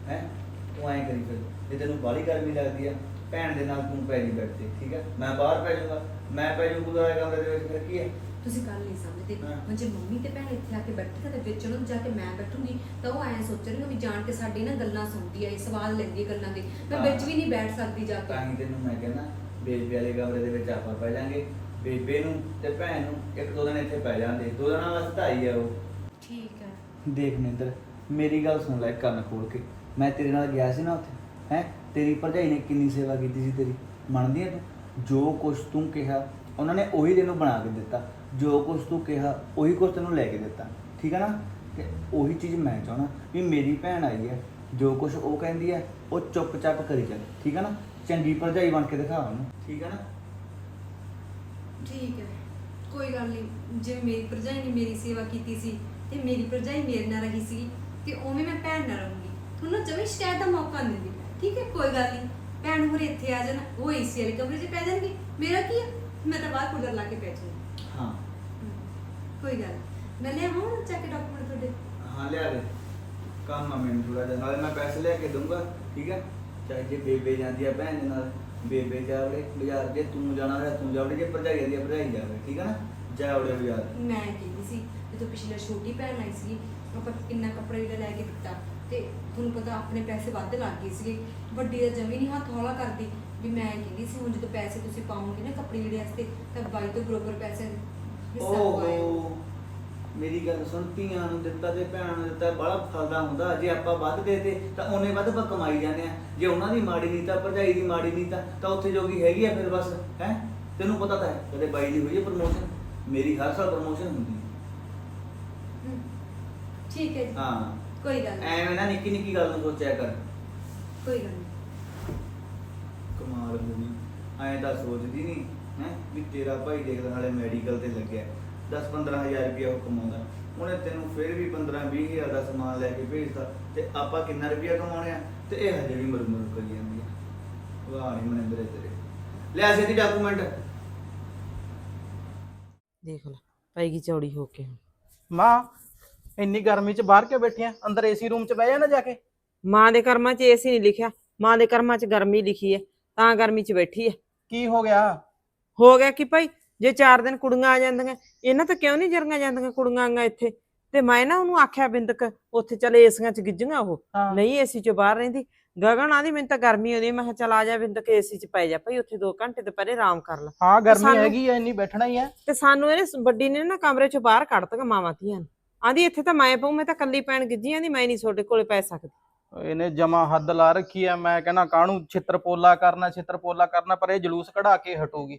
[SPEAKER 4] ਹੈ? ਤੂੰ ਐਂ ਕਰੀ ਫਿਰ। ਜੇ ਤੈਨੂੰ ਬਾਹਲੀ ਗਰਮੀ ਲੱਗਦੀ ਆ ਭੈਣ ਦੇ ਨਾਲ ਤੂੰ ਪੈ ਜੀ ਬੈਠ ਤੇ ਠੀਕ ਹੈ? ਮੈਂ ਬਾਹਰ ਪੈ ਜਾਊਂਗਾ। ਮੈਂ ਪੈ ਕੂਲਰ ਵਾਲੇ ਕਮਰੇ ਦੇ ਵਿੱਚ ਫਿਰ ਕੀ ਹੈ?
[SPEAKER 5] ਤੁਸੀਂ ਗੱਲ ਨਹੀਂ ਸਮਝਦੇ।
[SPEAKER 4] ਹਾਂ।
[SPEAKER 5] ਹੁਣ ਜੇ ਮੰਮੀ ਤੇ ਭੈਣ ਇੱਥੇ ਆ ਕੇ ਬੈਠੇ ਤੇ ਵਿੱਚ ਉਹਨਾਂ ਨੂੰ ਜਾ ਕੇ ਮੈਂ ਬੈਠੂੰਗੀ ਤਾਂ ਉਹ ਐਂ ਸੋਚਣਗੇ ਵੀ ਜਾਣ ਕੇ ਸਾਡੀ ਨਾ ਗੱਲਾਂ ਸੁਣਦੀ ਆ ਇਹ ਸਵਾਲ ਲੈਂਦੀ ਆ ਗੱਲਾਂ ਦੇ। ਮੈਂ ਵਿੱਚ ਵੀ ਨਹੀਂ ਬੈਠ ਸਕਦੀ ਜਾ
[SPEAKER 4] ਤਾਂ
[SPEAKER 5] ਕੇ
[SPEAKER 4] ਹੀ ਤੈਨੂੰ ਮੈਂ ਕਹਿੰਦਾ ਬੇਬੇ ਵਾਲੇ ਕਮਰੇ ਦੇ ਵਿੱਚ ਆਪਾਂ ਪੈ ਜਾਾਂਗੇ। ਬੇਬੇ ਨੂੰ ਤੇ ਭੈਣ ਨੂੰ ਇੱਕ ਦੋ ਦਿਨ ਇੱਥੇ ਪੈ ਜਾਂਦੇ। ਦੋ ਦਿਨਾਂ ਵਾਸਤੇ ਤਾਂ ਆਈ ਆ ਉਹ।
[SPEAKER 5] ਠੀਕ ਹੈ
[SPEAKER 4] ਦੇਖ ਮਿੰਦਰ ਮੇਰੀ ਗੱਲ ਸੁਣ ਲੈ ਕੰਨ ਖੋਲ ਕੇ। ਮੈਂ ਤੇਰੇ ਨਾਲ ਗਿਆ ਸੀ ਨਾ ਉੱਥੇ। ਹੈ? ਤੇਰੀ ਭਰਜਾਈ ਨੇ ਕਿੰਨੀ ਸੇਵਾ ਕੀਤੀ ਸੀ ਤੇਰੀ? ਮੰਨਦੀ ਹੈ ਤੂੰ? ਜੋ ਕੁਛ ਤੂੰ ਕਿਹਾ, ਉਹਨਾਂ ਨੇ ਉਹੀ ਤੈਨੂੰ ਬਣਾ ਕੇ ਦਿੱਤਾ। ਜੋ ਕੁਛ ਤੂੰ ਕਿਹਾ, ਉਹੀ ਕੁਛ ਤੈਨੂੰ ਲੈ ਕੇ ਦਿੱਤਾ। ਠੀਕ ਹੈ ਨਾ? ਤੇ ਉਹੀ ਚੀਜ਼ ਮੈਂ ਚਾਹਣਾ ਵੀ ਮੇਰੀ ਭੈਣ ਆਈ ਹੈ, ਜੋ ਕੁਛ ਉਹ ਕਹਿੰਦੀ ਹੈ, ਉਹ ਚੁੱਪਚਾਪ ਕਰੀ ਚੱਲ ਠੀਕ ਹੈ ਨਾ? ਚੰਗੀ ਭਰਜਾਈ ਬਣ ਕੇ ਦਿਖਾ ਉਹਨੂੰ। ਠੀਕ ਹੈ ਨਾ?
[SPEAKER 5] ਠੀਕ ਹੈ। ਕੋਈ ਗੱਲ ਨਹੀਂ। ਜਿਵੇਂ ਮੇਰੀ ਭਰਜਾਈ ਨੇ ਮੇਰੀ ਸੇਵਾ ਕੀਤੀ ਸੀ ਤੇ ਮੇਰੀ ਭਰਜਾਈ ਮੇਰੇ ਨਾਲ ਰਹੀ ਸੀ ਤੇ ਉਵੇਂ ਮੈਂ ਭੈਣ ਨਾਲ ਰਹੂੰਗੀ। ਤੁਹਾਨੂੰ ਜਮੀ ਸ਼ਿਕਾਇਤ ਦਾ ਮੌਕਾ ਨਹੀਂ ਦਿੰਦੀ ਠੀਕ ਹੈ? ਕੋਈ ਗੱਲ ਨਹੀਂ। ਭੈਣ ਹੋਰ ਇੱਥੇ ਆ ਜਾਣ ਉਹ ਏਸੀ ਵਾਲੇ ਕਮਰੇ 'ਚ ਪੈ ਜਾਣਗੇ। ਮੇਰਾ ਕੀ ਹੈ ਮੈਂ ਤਾਂ ਬਾਹਰ ਕੂਲਰ ਲਾ ਕੇ ਪੈ ਜਾਊਂਗੀ
[SPEAKER 4] ਹਾਂ।
[SPEAKER 5] ਕੋਈ ਗੱਲ ਨੀ। ਮੈਂ ਲਿਆਵਾਂ ਹੁਣ ਚੱਕ ਕੇ ਡਾਕੂਮੈਂਟ ਤੁਹਾਡੇ।
[SPEAKER 4] ਹਾਂ ਲਿਆ ਦੇ। ਕੰਮ ਆ ਮੈਨੂੰ ਥੋੜਾ ਜਿਹਾ ਨਾਲੇ ਮੈਂ ਪੈਸੇ ਲੈ ਕੇ ਦੂੰਗਾ ਠੀਕ ਹੈ ਚਾਹੇ ਜੇ ਬੇਬੇ ਜਾਂਦੀ ਆ ਭੈਣ ਦੇ ਨਾਲ ਬੇਬੇ ਜਾਵੜੇ ਬਾਜ਼ਾਰ ਜੇ ਤੂੰ ਜਾਣਾ ਹੈ ਤੂੰ ਜਾਵੜੇ ਜੇ ਭਰਜਾਈ ਜਾਂਦੀ ਆ ਭਰਜਾਈ ਜਾਵੇ ਠੀਕ ਹੈ ਨਾ? ਜਾਵੜੇ ਬਾਜ਼ਾਰ।
[SPEAKER 5] ਮੈਂ ਕਹਿੰਦੀ ਸੀ ਜਦੋਂ ਪਿਛਲੇ ਛੋਟੀ ਭੈਣ ਆਈ ਸੀ ਆਪਾਂ ਕਿੰਨਾ ਕੱਪੜਾ ਜਿਹੜਾ ਲੈ ਕੇ ਦਿੱਤਾ। ਤੇ ਤੁਹਾਨੂੰ ਪਤਾ ਆਪਣੇ ਪੈਸੇ ਵੱਧ ਲੱਗ ਗਏ ਸੀਗੇ। ਵੱਡੀ ਦਾ ਜਮੀ ਨਹੀਂ ਹੱਥ ਹੌਲਾ ਕਰਦੀ ਵੀ ਮੈਂ ਕਹਿੰਦੀ ਸੀ ਹੁਣ ਜਦੋਂ ਪੈਸੇ ਤੁਸੀਂ ਪਾਉਂਗੇ ਨਾ ਕੱਪੜੇ ਜਿਹੜੇ ਵਾਸਤੇ ਤਾਂ ਬਾਈ ਤੋਂ ਬਰੋਬਰ ਪੈਸੇ ਹਿੱਸਾ ਪਵਾਇਓ
[SPEAKER 4] ਓਹੋ ਮੇਰੀ ਗੱਲ ਸੁਣ ਧੀਆਂ ਨੂੰ ਦਿੱਤਾ ਤੇ ਭੈਣਾਂ ਨੂੰ ਦਿੱਤਾ ਬੜਾ ਫਲਦਾ ਹੁੰਦਾ। ਜੇ ਆਪਾਂ ਵੱਧ ਦੇਤੇ ਤਾਂ ਉਹਨੇ ਵੱਧ ਆਪਾਂ ਕਮਾਈ ਜਾਂਦੇ ਆ। ਜੇ ਉਹਨਾਂ ਦੀ ਮਾੜੀ ਨਹੀਂ ਤਾਂ ਭਰਜਾਈ ਦੀ ਮਾੜੀ ਨਹੀਂ ਤਾਂ ਤਾਂ ਉੱਥੇ ਜੋਗੀ ਹੈਗੀ ਆ ਫਿਰ ਬਸ ਹੈ? ਤੈਨੂੰ ਪਤਾ ਤਾਂ ਹੈ ਕਦੇ ਬਾਈ ਦੀ ਹੋਈ ਹੈ ਪ੍ਰਮੋਸ਼ਨ ਮੇਰੀ ਹਰ ਸਾਲ ਪ੍ਰਮੋਸ਼ਨ ਹੁੰਦੀ ਹੈ।
[SPEAKER 5] ਹਮ, ਠੀਕ ਹੈ ਜੀ।
[SPEAKER 4] ਹਾਂ।
[SPEAKER 5] ਕੋਈ ਗੱਲ ਨਹੀਂ।
[SPEAKER 4] ਐਵੇਂ ਨਾ ਨਿੱਕੀ ਨਿੱਕੀ ਗੱਲ ਨੂੰ ਸੋਚਿਆ ਕਰ।
[SPEAKER 5] ਕੋਈ ਗੱਲ ਨਹੀਂ।
[SPEAKER 4] ਕਮਾਲ ਗਈ ਐਂ ਤਾਂ ਸੋਚਦੀ ਨਹੀਂ ਹੈ ਵੀ ਤੇਰਾ ਭਾਈ ਦੇਖਦਾ ਨਾਲੇ ਮੈਡੀਕਲ ਤੇ ਲੱਗਿਆ। 10 15000 ਰੁਪਇਆ ਉਹ ਕਮਾਉਂਦਾ। ਉਹਨੇ ਤੈਨੂੰ ਫਿਰ ਵੀ 15 20000 ਦਾ ਸਮਾਨ ਲੈ ਕੇ ਭੇਜਦਾ ਤੇ ਆਪਾਂ ਕਿੰਨਾ ਰੁਪਇਆ ਕਮਾਉਣੇ ਆ? ਤੇ ਇਹ ਹਜੇ ਵੀ ਮਰ ਮਰ ਕਰੀ ਜਾਂਦੀ ਆ। ਵਾਹ ਨਹੀਂ ਮਨਿੰਦਰੇ ਤੇਰੇ। ਲੈ ਦੀ ਡਾਕੂਮੈਂਟ
[SPEAKER 1] ਦੇਖ ਲੈ ਪੈਗੀ ਚੌੜੀ ਹੋ ਕੇ। ਹੁਣ
[SPEAKER 6] ਮਾਂ ਇੰਨੀ ਗਰਮੀ ਚ ਬਾਹਰ ਕਿਉਂ ਬੈਠੀਆਂ? ਅੰਦਰ ਏਸੀ ਰੂਮ ਚ ਬਹਿ ਜਾ ਨਾ ਜਾ ਕੇ?
[SPEAKER 1] ਮਾਂ ਦੇ ਕਰਮਾਂ 'ਚ ਏਸੀ ਨਹੀਂ ਲਿਖਿਆ। ਮਾਂ ਦੇ ਕਰਮਾਂ 'ਚ ਗਰਮੀ ਲਿਖੀ ਹੈ ਤਾਂ ਗਰਮੀ 'ਚ ਬੈਠੀ ਹੈ।
[SPEAKER 6] ਕੀ ਹੋ ਗਿਆ?
[SPEAKER 1] ਹੋ ਗਿਆ ਕਿ ਭਾਈ ਜੇ ਚਾਰ ਦਿਨ ਕੁੜੀਆਂ ਆ ਜਾਂਦੀਆਂ ਇਹਨਾਂ ਤਾਂ ਕਿਉਂ ਨਹੀਂ ਜਰੀਆਂ ਜਾਂਦੀਆਂ ਕੁੜੀਆਂ ਆਂਗਾ ਇੱਥੇ? ਤੇ ਮੈਂ ਨਾ ਉਹਨੂੰ ਆਖਿਆ ਬਿੰਦਕ ਉੱਥੇ ਚੱਲ ਏਸੀਆਂ 'ਚ ਗਿੱਜੀਆਂ ਉਹ। ਨਹੀਂ ਏਸੀ 'ਚ ਬਾਹਰ ਰਹਿੰਦੀ। ਗਗਨ ਆਂਦੀ ਮੈਨੂੰ ਤਾਂ ਗਰਮੀ ਆਉਂਦੀ ਮੈਂ ਕਿਹਾ ਚੱਲ ਆ ਜਾ ਬਿੰਦਕ ਏਸੀ 'ਚ ਪੈ ਜਾ ਭਾਈ ਉੱਥੇ 2 ਘੰਟੇ ਤੇ ਪਰੇ ਆਰਾਮ ਕਰ ਲੈ।
[SPEAKER 6] ਹਾਂ ਗਰਮੀ ਹੈਗੀ ਐ ਇੰਨੀ ਬੈਠਣਾ ਹੀ ਐ
[SPEAKER 1] ਤੇ ਸਾਨੂੰ ਇਹਨੇ ਵੱਡੀ ਨੇ ਨਾ ਕਮਰੇ 'ਚੋਂ ਬਾਹਰ ਕੱਢ ਤਾ ਮਾਵਾਂ ਧੀਆਂ ਨੂੰ। ਆਂਦੀ ਇੱਥੇ ਤਾਂ ਮੈਂ ਪਊ ਮੈਂ ਤਾਂ ਕੱਲੀ ਪੈਣ ਗਿੱਜੀ ਆਂਦੀ ਮੈਂ ਨਹੀਂ ਤੁਹਾਡੇ ਕੋਲੇ ਪੈ ਸਕਦੀ।
[SPEAKER 6] ਇਹਨੇ ਜਮਾ ਹੱਦ ਲਾ ਰੱਖੀ ਆ ਮੈਂ ਕਹਿੰਦਾ ਕਾਹਨੂੰ ਛਿੱਤਰ ਪੋਲਾ ਕਰਨਾ ਛਿੱਤਰ ਪੋਲਾ ਕਰਨਾ ਪਰ ਇਹ ਜਲੂਸ ਕਢਾ ਕੇ ਹਟੂਗੀ।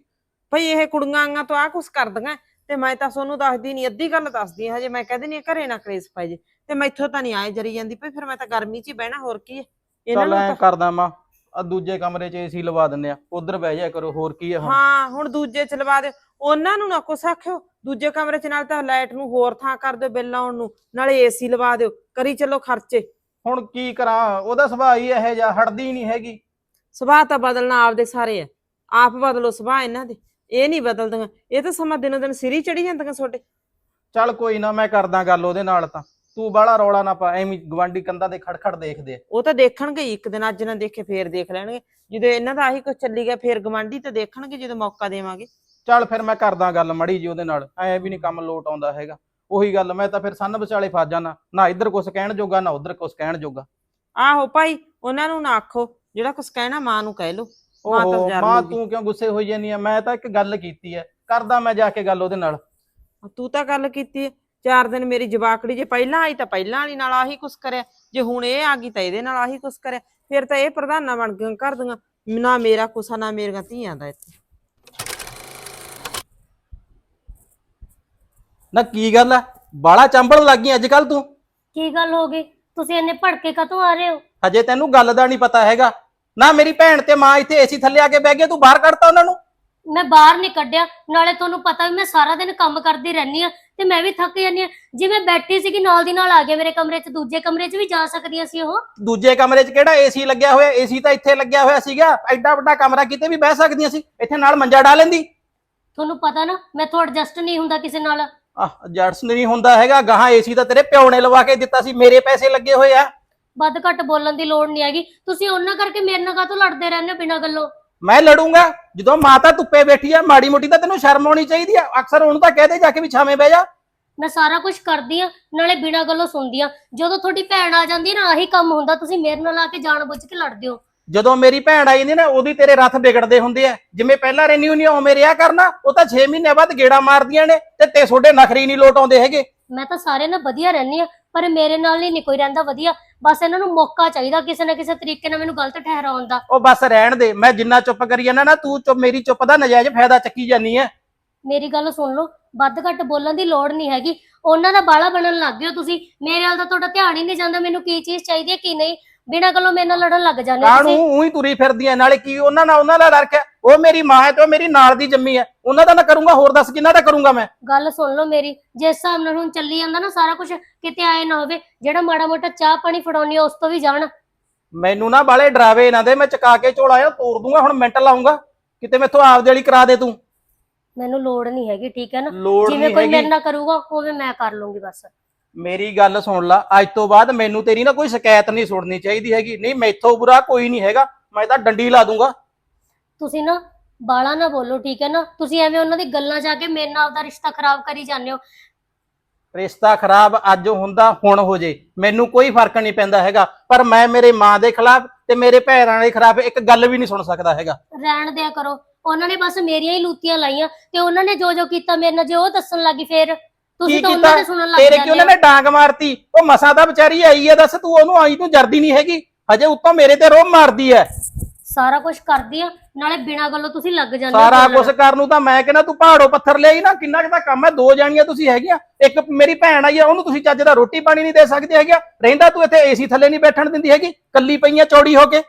[SPEAKER 1] ਭਈ ਇਹ ਕੁੜੀਆਂ ਆਂਗਾ ਤੋਂ ਆ ਕੁਛ ਕਰਦੀਆਂ ਤੇ ਮੈਂ ਤਾਂ ਸੋਨੂੰ ਦੱਸਦੀ ਨਹੀਂ ਅੱਧੀ ਗੱਲ ਦੱਸਦੀ ਹਾਂ ਹਜੇ ਮੈਂ ਕਹਿੰਦੀ ਨਹੀਂ ਘਰੇ ਨਾ ਕਲੇਸ਼ ਪੈ ਜੇ। ਤੇ ਮੈਥੋਂ ਤਾਂ ਨਹੀਂ ਆਏ ਜਰੀ ਜਾਂਦੀ ਭਈ ਫਿਰ ਮੈਂ ਤਾਂ ਗਰਮੀ 'ਚ ਹੀ ਬਹਿਣਾ ਹੋਰ ਕੀ ਹੈ ਇਹਨਾਂ
[SPEAKER 6] ਚੱਲ
[SPEAKER 1] ਨੂੰ
[SPEAKER 6] ਐ
[SPEAKER 1] ਤਾਂ
[SPEAKER 6] ਕਰਦਾ ਮਾਂ ਆ ਦੂਜੇ ਕਮਰੇ 'ਚ ਏਸੀ ਲਵਾ ਦਿੰਦੇ ਆ ਉਧਰ ਬਹਿ ਜਾ ਕਰੋ ਹੋਰ ਕੀ ਆ ਹੁਣ?
[SPEAKER 1] ਹਾਂ ਹੁਣ ਦੂਜੇ ਚ ਲਵਾ ਦਿਓ। ਉਹਨਾਂ ਨੂੰ ਨਾ ਕੁਛ ਆਖਿਓ ਦੂਜੇ ਕਮਰੇ ਚ ਨਾਲ ਤਾਂ ਲਾਈਟ ਨੂੰ ਹੋਰ ਥਾਂ ਕਰ ਦਿਓ ਬਿੱਲ ਆਉਣ ਨੂੰ ਨਾਲੇ ਏਸੀ ਲਵਾ ਦਿਓ ਕਰੀ ਚੱਲੋ ਖਰਚੇ।
[SPEAKER 6] ਹੁਣ ਕੀ ਕਰਾਂ ਉਹਦਾ ਸੁਭਾਅ ਹੀ ਇਹੋ ਜਿਹਾ ਹਟਦੀ ਨਹੀਂ ਹੈਗੀ।
[SPEAKER 1] ਸੁਭਾਅ ਤਾਂ ਬਦਲਣਾ ਆਪਦੇ ਸਾਰੇ ਆ। ਆਪ ਬਦਲੋ ਸੁਭਾਅ ਇਹਨਾਂ ਦੇ ਇਹ ਨਹੀਂ ਬਦਲਦੀਆਂ ਇਹ ਤਾਂ ਸਮਾਂ ਦਿਨੋਂ ਦਿਨ ਸਿਰੀ ਚੜੀ ਜਾਂਦੀਆਂ ਤੁਹਾਡੇ।
[SPEAKER 6] ਚੱਲ ਕੋਈ ਨਾ ਮੈਂ ਕਰਦਾ ਗੱਲ ਉਹਦੇ ਨਾਲ ਤਾਂ। ਤੂੰ ਬਾਹਲਾ ਰੌਲਾ ਨਾ ਪਾ ਐਵੇਂ ਗਵਾਂਡੀ ਕੰਧਾਂ ਦੇ ਖੜਖੜ ਦੇਖਦੇ ਆ।
[SPEAKER 1] ਉਹ ਤਾਂ ਦੇਖਣਗੇ ਹੀ ਇੱਕ ਦਿਨ ਅੱਜ ਨਾ ਦੇਖੇ ਫੇਰ ਦੇਖ ਲੈਣਗੇ। ਜਦੋਂ ਇਹਨਾਂ ਦਾ ਆਹੀ ਕੁਝ ਚੱਲੀ ਗਿਆ ਫੇਰ ਗਵਾਂਢੀ ਤਾਂ ਦੇਖਣਗੇ ਜਦੋਂ ਮੌਕਾ ਦੇਵਾਂਗੇ।
[SPEAKER 6] ਚੱਲ ਫਿਰ ਮੈਂ ਕਰਦਾ ਗੱਲ ਮੜੀ ਜੀ ਉਹਦੇ ਨਾਲ ਐ ਵੀ ਨਹੀਂ ਕੰਮ ਲੋਟ ਆਉਂਦਾ ਹੈਗਾ ਉਹੀ ਗੱਲ ਮੈਂ ਤਾਂ ਫਿਰ ਸੰਨ ਵਿਚਾਲੇ ਫਸ ਜਾਣਾ ਨਾ ਇੱਧਰ ਕੁਛ ਕਹਿਣ ਜੋਗਾ ਨਾ ਉੱਧਰ ਕੁਛ ਕਹਿਣ ਜੋਗਾ
[SPEAKER 1] ਆਹੋ ਭਾਈ ਉਹਨਾਂ ਨੂੰ ਨਾ ਆਖੋ ਜਿਹੜਾ ਕੁਝ ਕਹਿਣਾ ਮਾਂ ਨੂੰ ਕਹਿ ਲੋ ਮਾਂ ਤਾਂ
[SPEAKER 6] ਓਹੋ
[SPEAKER 1] ਵਿਚਾਰ
[SPEAKER 6] ਮਾਂ
[SPEAKER 1] ਲਊਗੀ।
[SPEAKER 6] ਤੂੰ ਕਿਉਂ ਗੁੱਸੇ ਹੋਈ ਜਾਨੀ ਆ ਮੈਂ ਤਾਂ ਇੱਕ ਗੱਲ ਕੀਤੀ ਐ ਕਰਦਾ ਮੈਂ ਜਾ ਕੇ ਗੱਲ ਉਹਦੇ ਨਾਲ
[SPEAKER 1] ਤੂੰ ਤਾਂ ਗੱਲ ਕੀਤੀ ਹੈ। ਚਾਰ ਦਿਨ ਮੇਰੀ ਜਵਾਕੜੀ ਜੇ ਪਹਿਲਾਂ ਆਈ ਤਾਂ ਪਹਿਲਾਂ ਵਾਲੀ ਨਾਲ ਆਹੀ ਕੁਛ ਕਰਿਆ ਜੇ ਹੁਣ ਇਹ ਆ ਗਈ ਤਾਂ ਇਹਦੇ ਨਾਲ ਆਹੀ ਕੁਛ ਕਰਿਆ ਫਿਰ ਤਾਂ ਇਹ ਪ੍ਰਧਾਨਾਂ ਬਣ ਗਈਆਂ ਘਰ ਦੀਆਂ ਨਾ ਮੇਰਾ ਕੁਛ ਆ, ਨਾ ਮੇਰੀਆਂ ਧੀਆਂ ਦਾ ਇੱਥੇ
[SPEAKER 6] ਨਾ ਕੀ ਗੱਲ ਆ? ਬਾਲਾ ਚੰਬਲ ਲੱਗੀ ਅੱਜ ਕੱਲ ਤੂੰ।
[SPEAKER 3] ਕੀ ਗੱਲ ਹੋ ਗਈ? ਤੁਸੀਂ ਇੰਨੇ ਭੜਕੇ ਕਤੋਂ ਆ ਰਹੇ ਹੋ?
[SPEAKER 6] ਹਜੇ ਤੈਨੂੰ ਗੱਲ ਦਾ ਨਹੀਂ ਪਤਾ ਹੈਗਾ। ਨਾ ਮੇਰੀ ਭੈਣ ਤੇ ਮਾਂ ਇੱਥੇ ਏਸੀ ਥੱਲੇ ਆ ਕੇ ਬਹਿ ਗਏ ਤੂੰ ਬਾਹਰ ਕੱਢਤਾ ਉਹਨਾਂ ਨੂੰ।
[SPEAKER 3] ਮੈਂ ਬਾਹਰ ਨਹੀਂ ਕੱਢਿਆ। ਨਾਲੇ ਤੁਹਾਨੂੰ ਪਤਾ ਵੀ ਮੈਂ ਸਾਰਾ ਦਿਨ ਕੰਮ ਕਰਦੀ ਰਹਿੰਦੀ ਆ ਤੇ ਮੈਂ ਵੀ ਥੱਕ ਜਾਂਦੀ ਆ ਜੇ ਮੈਂ ਬੈਠੀ ਸੀ ਕਿ ਨਾਲ ਦੀ ਨਾਲ ਆ ਗਿਆ ਮੇਰੇ ਕਮਰੇ 'ਚ ਦੂਜੇ ਕਮਰੇ 'ਚ ਵੀ ਜਾ ਸਕਦੀਆਂ ਸੀ ਉਹ।
[SPEAKER 6] ਦੂਜੇ ਕਮਰੇ 'ਚ ਕਿਹੜਾ ਏਸੀ ਲੱਗਿਆ ਹੋਇਆ? ਏਸੀ ਤਾਂ ਇੱਥੇ ਲੱਗਿਆ ਹੋਇਆ ਸੀਗਾ। ਐਡਾ ਵੱਡਾ ਕਮਰਾ ਕਿਤੇ ਵੀ ਬਹਿ ਸਕਦੀਆਂ ਸੀ। ਇੱਥੇ ਨਾਲ ਮੰਜਾ ਡਾ ਲੈਂਦੀ।
[SPEAKER 3] ਤੁਹਾਨੂੰ ਪਤਾ ਨਾ ਮੈਥੋਂ ਐਡਜਸਟ ਨਹੀਂ ਹੁੰਦਾ ਕਿਸੇ ਨਾਲ।
[SPEAKER 6] ਜੜਸ ਨਹੀਂ ਹੁੰਦਾ ਹੈਗਾ ਗਾਹਾਂ ਏਸੀ ਤਾਂ ਤੇਰੇ ਪਿਓ ਨੇ ਲਵਾ ਕੇ ਦਿੱਤਾ ਸੀ ਮੇਰੇ ਪੈਸੇ ਲੱਗੇ ਹੋਏ ਆ।
[SPEAKER 3] ਵੱਧ ਘੱਟ ਬੋਲਣ ਦੀ ਲੋੜ ਨਹੀਂ ਹੈਗੀ। ਤੁਸੀਂ ਉਹਨਾਂ ਕਰਕੇ ਮੇਰੇ ਨਾਲ ਕਾਹਤੋਂ ਲੜਦੇ ਰਹਿੰਦੇ ਹੋ ਬਿਨਾਂ ਗੱਲੋਂ?
[SPEAKER 6] ਮੈਂ ਲੜੂੰਗਾ ਜਦੋਂ ਮਾਤਾ ਧੁੱਪੇ ਬੈਠੀ ਆ ਮਾੜੀ ਮੋਟੀ ਤਾਂ ਤੈਨੂੰ ਸ਼ਰਮ ਆਉਣੀ ਚਾਹੀਦੀ ਆ। ਅਕਸਰ ਉਹਨੂੰ ਤਾਂ ਕਹਦੇ ਜਾ ਕੇ ਵੀ ਛਾਵੇਂ ਬਹਿ ਜਾ।
[SPEAKER 3] ਮੈਂ ਸਾਰਾ ਕੁਝ ਕਰਦੀ ਆ ਨਾਲੇ ਬਿਨਾਂ ਗੱਲੋਂ ਸੁਣਦੀ ਆ। ਜਦੋਂ ਤੁਹਾਡੀ ਭੈਣ ਆ ਜਾਂਦੀ ਨਾ ਆਹੀ ਕੰਮ ਹੁੰਦਾ ਤੁਸੀਂ ਮੇਰੇ ਨਾਲ ਆ ਕੇ ਜਾਣ ਬੁੱਝ ਕੇ ਲੜਦੇ ਹੋ।
[SPEAKER 6] ਜਦੋਂ ਮੇਰੀ ਭੈਣ ਆਈ ਜਾਂਦੀ ਨਾ ਉਹਦੀ ਤੇਰੇ ਰੱਥ ਵਿਗੜਦੇ ਹੁੰਦੇ ਆ। ਜਿਵੇਂ ਪਹਿਲਾਂ ਹੁੰਦੀ ਆ ਉਵੇਂ ਰਿਆ ਕਰਨਾ। ਉਹ ਤਾਂ 6 ਮਹੀਨੇ ਬਾਅਦ ਗੇੜਾ ਮਾਰਦੀਆਂ ਨੇ ਤੇ ਤੇ ਤੁਹਾਡੇ ਨਖਰੀ ਨਹੀਂ ਲੋਟ ਆਉਂਦੇ ਹੈਗੇ।
[SPEAKER 3] ਮੈਂ ਤਾਂ ਸਾਰੇ ਨਾਲ ਵਧੀਆ ਰਹਿੰਦੀ ਆ ਪਰ ਮੇਰੇ ਨਾਲ ਨਹੀਂ ਕੋਈ ਰਹਿੰਦਾ ਵਧੀਆ। ਬਸ ਇਹਨਾਂ ਨੂੰ ਮੌਕਾ ਚਾਹੀਦਾ ਕਿਸੇ ਨਾ ਕਿਸੇ ਤਰੀਕੇ ਨਾਲ ਮੈਨੂੰ ਗਲਤ ਠਹਿਰਾਉਣ ਦਾ।
[SPEAKER 6] ਉਹ ਬਸ ਰਹਿਣ ਦੇ ਮੈਂ ਜਿੰਨਾ ਚੁੱਪ ਕਰੀ ਜਾਂਦਾ ਨਾ ਤੂੰ ਚੁੱਪ ਮੇਰੀ ਚੁੱਪ ਦਾ ਨਜਾਇਜ਼ ਫਾਇਦਾ ਚੱਕੀ ਜਾਨੀ ਐ
[SPEAKER 3] ਮੇਰੀ ਗੱਲ ਸੁਣ ਲਓ ਵੱਧ ਘੱਟ ਬੋਲਣ ਦੀ ਲੋੜ ਨਹੀਂ ਹੈਗੀ। ਉਹਨਾਂ ਦਾ ਬਾਲਾ ਬਣਨ ਲੱਗ ਗਏ ਹੋ ਤੁਸੀਂ। ਮੇਰੇ ਨਾਲ ਤਾਂ ਤੁਹਾਡਾ ਧਿਆਨ ਹੀ ਨਹੀਂ ਜਾਂਦਾ ਮੈਨੂੰ ਕੀ ਚੀਜ਼ ਚਾਹੀਦੀ ਹੈ ਕੀ ਨਹੀਂ। ਬਿਨਾਂ ਗੱਲੋਂ ਮੇਰੇ ਨਾਲ ਲੜਨ ਲੱਗ ਜਾਂਦੇ
[SPEAKER 6] ਕਾਹਨੂੰ
[SPEAKER 3] ਤੁਸੀਂ?
[SPEAKER 6] ਉਹੀ ਤੁਰੀ ਫਿਰਦੀ ਐ ਨਾਲੇ ਕੀ ਉਹਨਾਂ ਨਾਲ ਉਹਨਾਂ ਦਾ ਰੱਖਿਆ ਉਹ ਮੇਰੀ ਮਾਂ ਹੈ ਤੇ ਉਹ ਮੇਰੀ ਨਾਲ ਦੀ ਜੰਮੀ ਐ। ਉਹਨਾਂ ਦਾ ਨਾ ਕਰੂੰਗਾ ਹੋਰ ਦੱਸ ਕਿਹਨਾਂ ਦਾ ਕਰੂੰਗਾ ਮੈਂ?
[SPEAKER 3] ਗੱਲ ਸੁਣ ਲਓ ਮੇਰੀ ਜਿਸ ਹਿਸਾਬ ਨਾਲ ਹੁਣ ਚੱਲੀ ਜਾਂਦਾ ਨਾ ਸਾਰਾ ਕੁਝ ਕਿਤੇ ਆਏ ਨਾ ਹੋਵੇ ਜਿਹੜਾ ਮਾੜਾ ਮੋਟਾ ਚਾਹ ਪਾਣੀ ਫੜਾਉਣੀ ਉਸ ਤੋਂ ਵੀ ਜਾਣ।
[SPEAKER 6] ਮੈਨੂੰ ਨਾ ਬਾਲੇ ਡਰਾਵੇ ਨਾ ਦੇ ਮੈਂ ਚਕਾ ਕੇ ਝੋਲਾ ਆ ਤੋੜ ਦੂੰਗਾ ਹੁਣ ਮਿੰਟ ਲਾਉਂਗਾ। ਕਿਤੇ ਮੈਥੋਂ ਆਪਦੇ ਵਾਲੀ ਕਰਾ ਦੇ ਤੂੰ।
[SPEAKER 3] ਮੈਨੂੰ ਲੋੜ ਨਹੀਂ ਹੈਗੀ ਠੀਕ ਹੈ ਨਾ?
[SPEAKER 6] ਲੋੜ
[SPEAKER 3] ਜਿਵੇਂ
[SPEAKER 6] ਨਹੀਂ
[SPEAKER 3] ਕੋਈ ਮੇਰੇ
[SPEAKER 6] ਹੈਗੀ
[SPEAKER 3] ਨਾਲ ਕਰੂਗਾ ਉਵੇਂ ਮੈਂ ਕਰ ਲੂੰਗੀ ਬਸ।
[SPEAKER 6] ਮੇਰੀ ਗੱਲ ਸੁਣ ਲਾ ਅੱਜ ਤੋਂ ਬਾਅਦ ਮੈਨੂੰ ਤੇਰੀ ਨਾ ਕੋਈ ਸ਼ਿਕਾਇਤ ਨਹੀਂ ਸੁਣਨੀ ਚਾਹੀਦੀ ਹੈਗੀ। ਨਹੀਂ ਮੈਥੋਂ ਬੁਰਾ ਕੋਈ ਨਹੀਂ ਹੈਗਾ। ਮੈਂ ਤਾਂ ਡੰਡੀ ਲਾ ਦੂੰਗਾ।
[SPEAKER 3] ਤੁਸੀਂ ਨਾ ਬਾਲਾ ਨਾ ਬੋਲੋ ਠੀਕ ਹੈ ਨਾ? ਤੁਸੀਂ ਐਵੇਂ ਉਹਨਾਂ ਦੀ ਗੱਲਾਂ ਜਾ ਕੇ ਮੇਰੇ ਨਾਲ ਆਪਦਾ ਰਿਸ਼ਤਾ ਖਰਾਬ ਕਰੀ ਜਾਂਦੇ ਹੋ।
[SPEAKER 6] ਰਿਸ਼ਤਾ ਖਰਾਬ ਅੱਜ ਹੁੰਦਾ ਹੁਣ ਹੋ ਜੇ। ਮੈਨੂੰ ਕੋਈ ਫ਼ਰਕ ਨਹੀਂ ਪੈਂਦਾ ਹੈਗਾ। ਪਰ ਮੈਂ ਮੇਰੇ ਮਾਂ ਦੇ ਖਿਲਾਫ ਤੇ ਮੇਰੇ ਭੈਣਾਂ ਦੇ ਖਿਲਾਫ ਇੱਕ ਗੱਲ ਵੀ ਨਹੀਂ ਸੁਣ ਸਕਦਾ ਹੈਗਾ।
[SPEAKER 3] ਰਹਿਣ ਦਿਆ ਕਰੋ। ਉਹਨਾਂ ਨੇ ਬਸ ਮੇਰੀਆਂ ਹੀ ਲੂਤੀਆਂ ਲਾਈਆਂ ਤੇ ਉਹਨਾਂ ਨੇ ਜੋ ਜੋ ਕੀਤਾ ਮੇਰੇ ਨਾਲ ਜੇ ਉਹ ਦੱਸਣ ਲੱਗੀ ਫੇਰ। ਤੁਸੀਂ ਤਾਂ
[SPEAKER 6] ਕੀਤਾ?
[SPEAKER 3] ਉਹਨਾਂ ਦੇ ਸੁਣਨ ਲੱਗ
[SPEAKER 6] ਤੇਰੇ
[SPEAKER 3] ਜਾਂਦੇ
[SPEAKER 6] ਕਿ ਉਹਨਾਂ
[SPEAKER 3] ਹੋ?
[SPEAKER 6] ਨੇ ਡਾਂਗ ਮਾਰਤੀ? ਉਹ ਮਸਾ ਦਾ ਵਿਚਾਰੀ ਆਈ ਹੈ ਦੱਸ ਤੂੰ ਉਹਨੂੰ ਆਈ ਤੂੰ ਜਰਦੀ ਨਹੀਂ ਹੈਗੀ। ਹਜੇ ਉੱਤੋਂ ਮੇਰੇ ਤੇ ਰੋਹ ਮਾਰਦੀ ਹੈ
[SPEAKER 3] ਸਾਰਾ ਕੁਝ ਕਰਦੀ ਆ ਨਾਲੇ ਬਿਨਾਂ ਗੱਲੋਂ ਤੁਸੀਂ ਲੱਗ ਜਾਂਦੇ ਹੋ
[SPEAKER 6] ਸਾਰਾ
[SPEAKER 3] ਬੋਲਣ।
[SPEAKER 6] ਕੁਝ ਕਰਨ ਨੂੰ ਤਾਂ ਮੈਂ ਕਹਿੰਦਾ ਤੂੰ ਪਹਾੜੋਂ ਪੱਥਰ ਲਿਆਈ ਨਾ ਕਿੰਨਾ ਕੁ ਤਾਂ ਕੰਮ ਹੈ ਦੋ ਜਾਣੀਆਂ ਤੁਸੀਂ ਹੈਗੀਆਂ। ਇੱਕ ਮੇਰੀ ਭੈਣ ਆਈ ਹੈ ਉਹਨੂੰ ਤੁਸੀਂ ਚੱਜ ਦਾ ਰੋਟੀ ਪਾਣੀ ਨਹੀਂ ਦੇ ਸਕਦੇ ਹੈਗੇ। ਰਹਿੰਦਾ ਤੂੰ ਇੱਥੇ ਏਸੀ ਥੱਲੇ ਨਹੀਂ ਬੈਠਣ ਦਿੰਦੀ ਹੈਗੀ ਕੱਲੀ ਪਈਆਂ ਚੌੜੀ ਹੋ ਕੇ।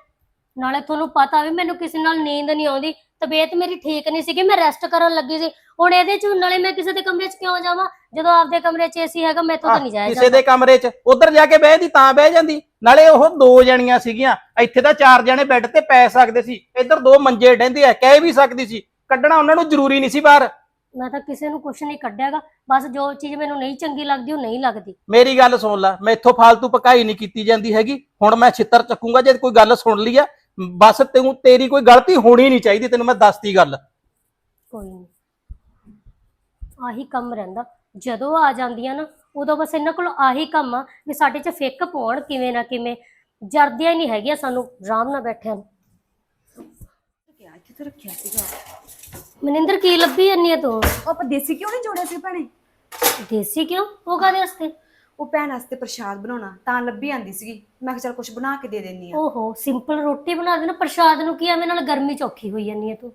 [SPEAKER 3] ਨਾਲੇ ਤੁਹਾਨੂੰ ਪਤਾ ਵੀ ਮੈਨੂੰ ਕਿਸੇ ਨਾਲ ਨੀਂਦ ਨਹੀਂ ਆਉਂਦੀ ਤਬੀਅਤ ਮੇਰੀ ਠੀਕ ਨਹੀਂ ਸੀਗੀ ਮੈਂ ਰੈਸਟ ਕਰਨ ਲੱਗੀ ਸੀ। ਹੁਣ ਇਹਦੇ ਚ ਨਾਲੇ ਮੈਂ ਕਿਸੇ ਦੇ ਕਮਰੇ 'ਚ ਕਿਉਂ ਜਾਵਾਂ? ਜਦੋਂ ਆਪਦੇ ਕਮਰੇ 'ਚ ਏਸੀ ਹੈਗਾ ਮੈਥੋਂ ਤਾਂ ਨਹੀਂ ਜਾਇਆ
[SPEAKER 6] ਕਿਸੇ ਦੇ ਕਮਰੇ 'ਚ। ਉਧਰ ਜਾ ਕੇ ਬਹਿਦੀ ਤਾਂ ਬਹਿ ਜਾਂਦੀ। ਨਾਲੇ ਉਹ ਦੋ ਜਣੀਆਂ ਸੀਗੀਆਂ ਇੱਥੇ ਤਾਂ ਚਾਰ ਜਣੇ ਬੈੱਡ ਤੇ ਪੈ ਸਕਦੇ ਸੀ। ਇੱਧਰ ਦੋ ਮੰਜੇ ਡਹਿੰਦੇ ਆ ਕਹਿ ਵੀ ਸਕਦੀ ਸੀ। ਕੱਢਣਾ ਉਹਨਾਂ ਨੂੰ ਜ਼ਰੂਰੀ ਨਹੀਂ ਸੀ ਬਾਹਰ।
[SPEAKER 3] ਮੈਂ ਤਾਂ ਕਿਸੇ ਨੂੰ ਕੁਝ ਨਹੀਂ ਕੱਢਿਆਗਾ। ਬਸ ਜੋ ਚੀਜ਼ ਮੈਨੂੰ ਨਹੀਂ ਚੰਗੀ ਲੱਗਦੀ ਉਹ ਨਹੀਂ ਲੱਗਦੀ।
[SPEAKER 6] ਮੇਰੀ ਗੱਲ ਸੁਣ ਲੈ ਮੈਥੋਂ ਫालतू ਪਕਾਈ ਨਹੀਂ ਕੀਤੀ ਜਾਂਦੀ ਹੈਗੀ। ਹੁਣ ਮੈਂ ਛਿੱਤਰ ਚੱਕੂੰਗਾ ਜੇ ਕੋਈ ਗੱਲ ਸੁਣ ਲਈ ਆ। ਬਸ ਤੈਨੂੰ ਤੇਰੀ ਕੋਈ ਗਲਤੀ ਹੋਣੀ ਨਹੀਂ ਚਾਹੀਦੀ ਤੈਨੂੰ ਮੈਂ ਦੱਸਤੀ ਗੱਲ।
[SPEAKER 3] ਕੋਈ ਨਹੀਂ ਆਹੀ ਕੰਮ ਰਹਿੰਦਾ। ਜਦੋਂ ਆ ਜਾਂਦੀਆਂ ਨਾ ਉਦੋਂ ਬਸ ਇਹਨਾਂ ਕੋਲ ਆਹੀ ਕੰਮ ਆ ਵੀ ਸਾਡੇ 'ਚ ਫਿੱਕ ਪਾਉਣ ਕਿਵੇਂ ਨਾ ਕਿਵੇਂ। ਜਰਦੀਆਂ ਹੀ ਨਹੀਂ ਹੈਗੀਆਂ ਸਾਨੂੰ ਆਰਾਮ ਨਾਲ ਬੈਠਿਆਂ ਨੂੰ।
[SPEAKER 5] ਕਿੱਥੇ ਰੱਖਿਆ ਸੀਗਾ?
[SPEAKER 3] ਮਨਿੰਦਰ ਕੀ ਲੱਭੀ ਜੰਨੀ ਆ ਤੂੰ?
[SPEAKER 5] ਉਹ ਆਪਾਂ ਦੇਸੀ ਕਿਉਂ ਨਹੀਂ ਜੋੜਿਆ ਸੀ ਭੈਣੇ?
[SPEAKER 3] ਦੇਸੀ ਕਿਉਂ? ਉਹ ਕਾਦੇ ਵਾਸਤੇ?
[SPEAKER 5] ਉਹ ਭੈਣ ਵਾਸਤੇ ਪ੍ਰਸ਼ਾਦ ਬਣਾਉਣਾ ਤਾਂ ਲੱਭੀ ਆਂਦੀ ਸੀਗੀ। ਮੈਂ ਕਿਹਾ ਚੱਲ ਕੁਝ ਬਣਾ ਕੇ ਦੇ ਦੇਣੀ ਆ।
[SPEAKER 3] ਓਹੋ ਸਿੰਪਲ ਰੋਟੀ ਬਣਾ ਦੇਣਾ ਪ੍ਰਸ਼ਾਦ ਨੂੰ ਕੀ ਐਵੇਂ ਨਾਲ ਗਰਮੀ ਚ ਔਖੀ ਹੋਈ ਜਾਂਦੀ ਹੈ ਤੂੰ?